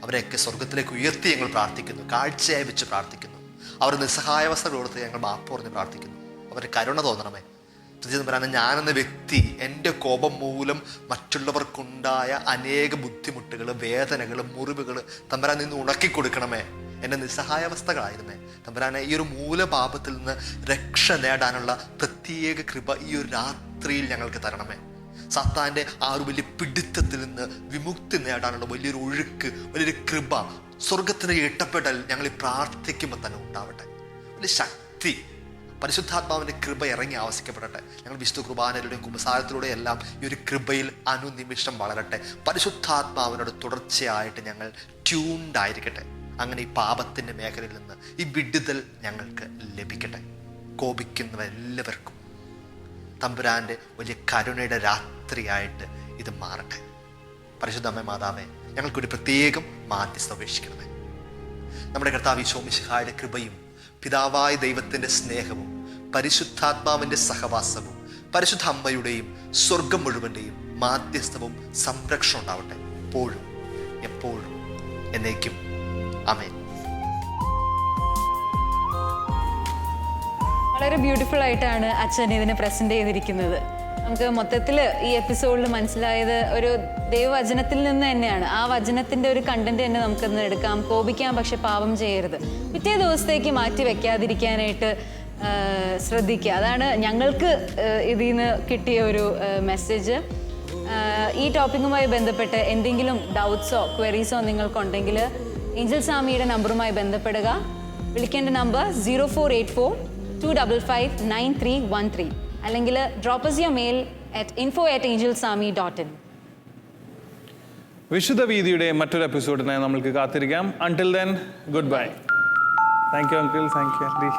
അവരെയൊക്കെ സ്വർഗത്തിലേക്ക് ഉയർത്തി ഞങ്ങൾ പ്രാർത്ഥിക്കുന്നു. കാഴ്ചയായി വെച്ച് പ്രാർത്ഥിക്കുന്നു. അവർ നിസ്സഹായാവസ്ഥകൾ കൊടുത്ത് ഞങ്ങൾ മാപ്പ് പറഞ്ഞ് പ്രാർത്ഥിക്കുന്നു. അവരുടെ കരുണ തോന്നണമേ. തീർച്ചയായും പറയാൻ ഞാനെന്ന വ്യക്തി എന്റെ കോപം മൂലം മറ്റുള്ളവർക്കുണ്ടായ അനേക ബുദ്ധിമുട്ടുകൾ വേദനകൾ മുറിവുകൾ തമ്പരാൻ നിന്ന് ഉണക്കി കൊടുക്കണമേ എന്റെ നിസ്സഹായാവസ്ഥകളായിരുന്നേ. തമ്പരാനെ ഈ ഒരു മൂലപാപത്തിൽ നിന്ന് രക്ഷ നേടാനുള്ള പ്രത്യേക കൃപ ഈ ഒരു രാത്രിയിൽ ഞങ്ങൾക്ക് തരണമേ. സത്താന്റെ ആ ഒരു വലിയ പിടുത്തത്തിൽ നിന്ന് വിമുക്തി നേടാനുള്ള വലിയൊരു ഒഴുക്ക് വലിയൊരു കൃപ സ്വർഗത്തിന് ഇട്ടപ്പെടൽ ഞങ്ങൾ പ്രാർത്ഥിക്കുമ്പോൾ തന്നെ ഉണ്ടാവട്ടെ. വലിയ ശക്തി പരിശുദ്ധാത്മാവിന്റെ കൃപ ഇറങ്ങി ആവശ്യപ്പെടട്ടെ ഞങ്ങൾ വിശുദ്ധ കുർബാനയിലൂടെയും കുമ്പസാരത്തിലൂടെ എല്ലാം ഈ ഒരു കൃപയിൽ അനുനിമിഷം വളരട്ടെ. പരിശുദ്ധാത്മാവിനോട് തുടർച്ചയായിട്ട് ഞങ്ങൾ ട്യൂൺഡ് ആയിരിക്കട്ടെ. അങ്ങനെ ഈ പാപത്തിന്റെ മേഖലയിൽ നിന്ന് ഈ വിടുതൽ ഞങ്ങൾക്ക് ലഭിക്കട്ടെ. കോപിക്കുന്നവരെല്ലാവർക്കും തമ്പുരാന്റെ വലിയ കരുണയുടെ രാത്രിയായിട്ട് ഇത് മാറട്ടെ. പരിശുദ്ധമ്മ മാതാവേ ഞങ്ങൾക്കൊരു പ്രത്യേകം മാധ്യസ്ഥ അപേക്ഷിക്കണമേ നമ്മുടെ കർത്താവ് ഈശോമിശിഹായുടെ കൃപയും പിതാവായ ദൈവത്തിന്റെ സ്നേഹവും പരിശുദ്ധാത്മാവിന്റെ സഹവാസവും പരിശുദ്ധ അമ്മയുടെയും സ്വർഗം മുഴുവന്റെയും മാധ്യസ്ഥവും സംരക്ഷണം ഉണ്ടാവട്ടെ. എപ്പോഴും എപ്പോഴും എന്നേക്കും. അമേൻ വളരെ ബ്യൂട്ടിഫുൾ ആയിട്ടാണ് അച്ഛൻ ഇതിനെ പ്രസന്റ് ചെയ്തിരിക്കുന്നത്. നമുക്ക് മൊത്തത്തിൽ ഈ എപ്പിസോഡിൽ മനസ്സിലായത് ഒരു ദൈവവചനത്തിൽ നിന്ന് തന്നെയാണ്. ആ വചനത്തിന്റെ ഒരു കണ്ടന്റ് തന്നെ നമുക്കിന്ന് എടുക്കാം. കോപിക്കാം പക്ഷെ പാപം ചെയ്യരുത്. പിറ്റേ ദിവസത്തേക്ക് മാറ്റി വെക്കാതിരിക്കാനായിട്ട് ശ്രദ്ധിക്കുക. അതാണ് ഞങ്ങൾക്ക് ഇതിൽ നിന്ന് കിട്ടിയ ഒരു മെസ്സേജ് ഈ ടോപ്പിക്കുമായി ബന്ധപ്പെട്ട് എന്തെങ്കിലും ഡൗട്ട്സോ ക്വയറീസോ നിങ്ങൾക്കുണ്ടെങ്കിൽ ഏഞ്ചൽ സ്വാമിയുടെ നമ്പറുമായി ബന്ധപ്പെടുക. വിളിക്കേണ്ട number zero four eight four two double five nine three one three അല്ലെങ്കിൽ drop us your mail at info at angel Swami dot in വിശുദ്ധ വീതിയുടെ മറ്റൊരു എപ്പിസോഡിനായി നമ്മൾക്ക് കാത്തിരിക്കാം. Until then good bye thank you uncle thank you aunty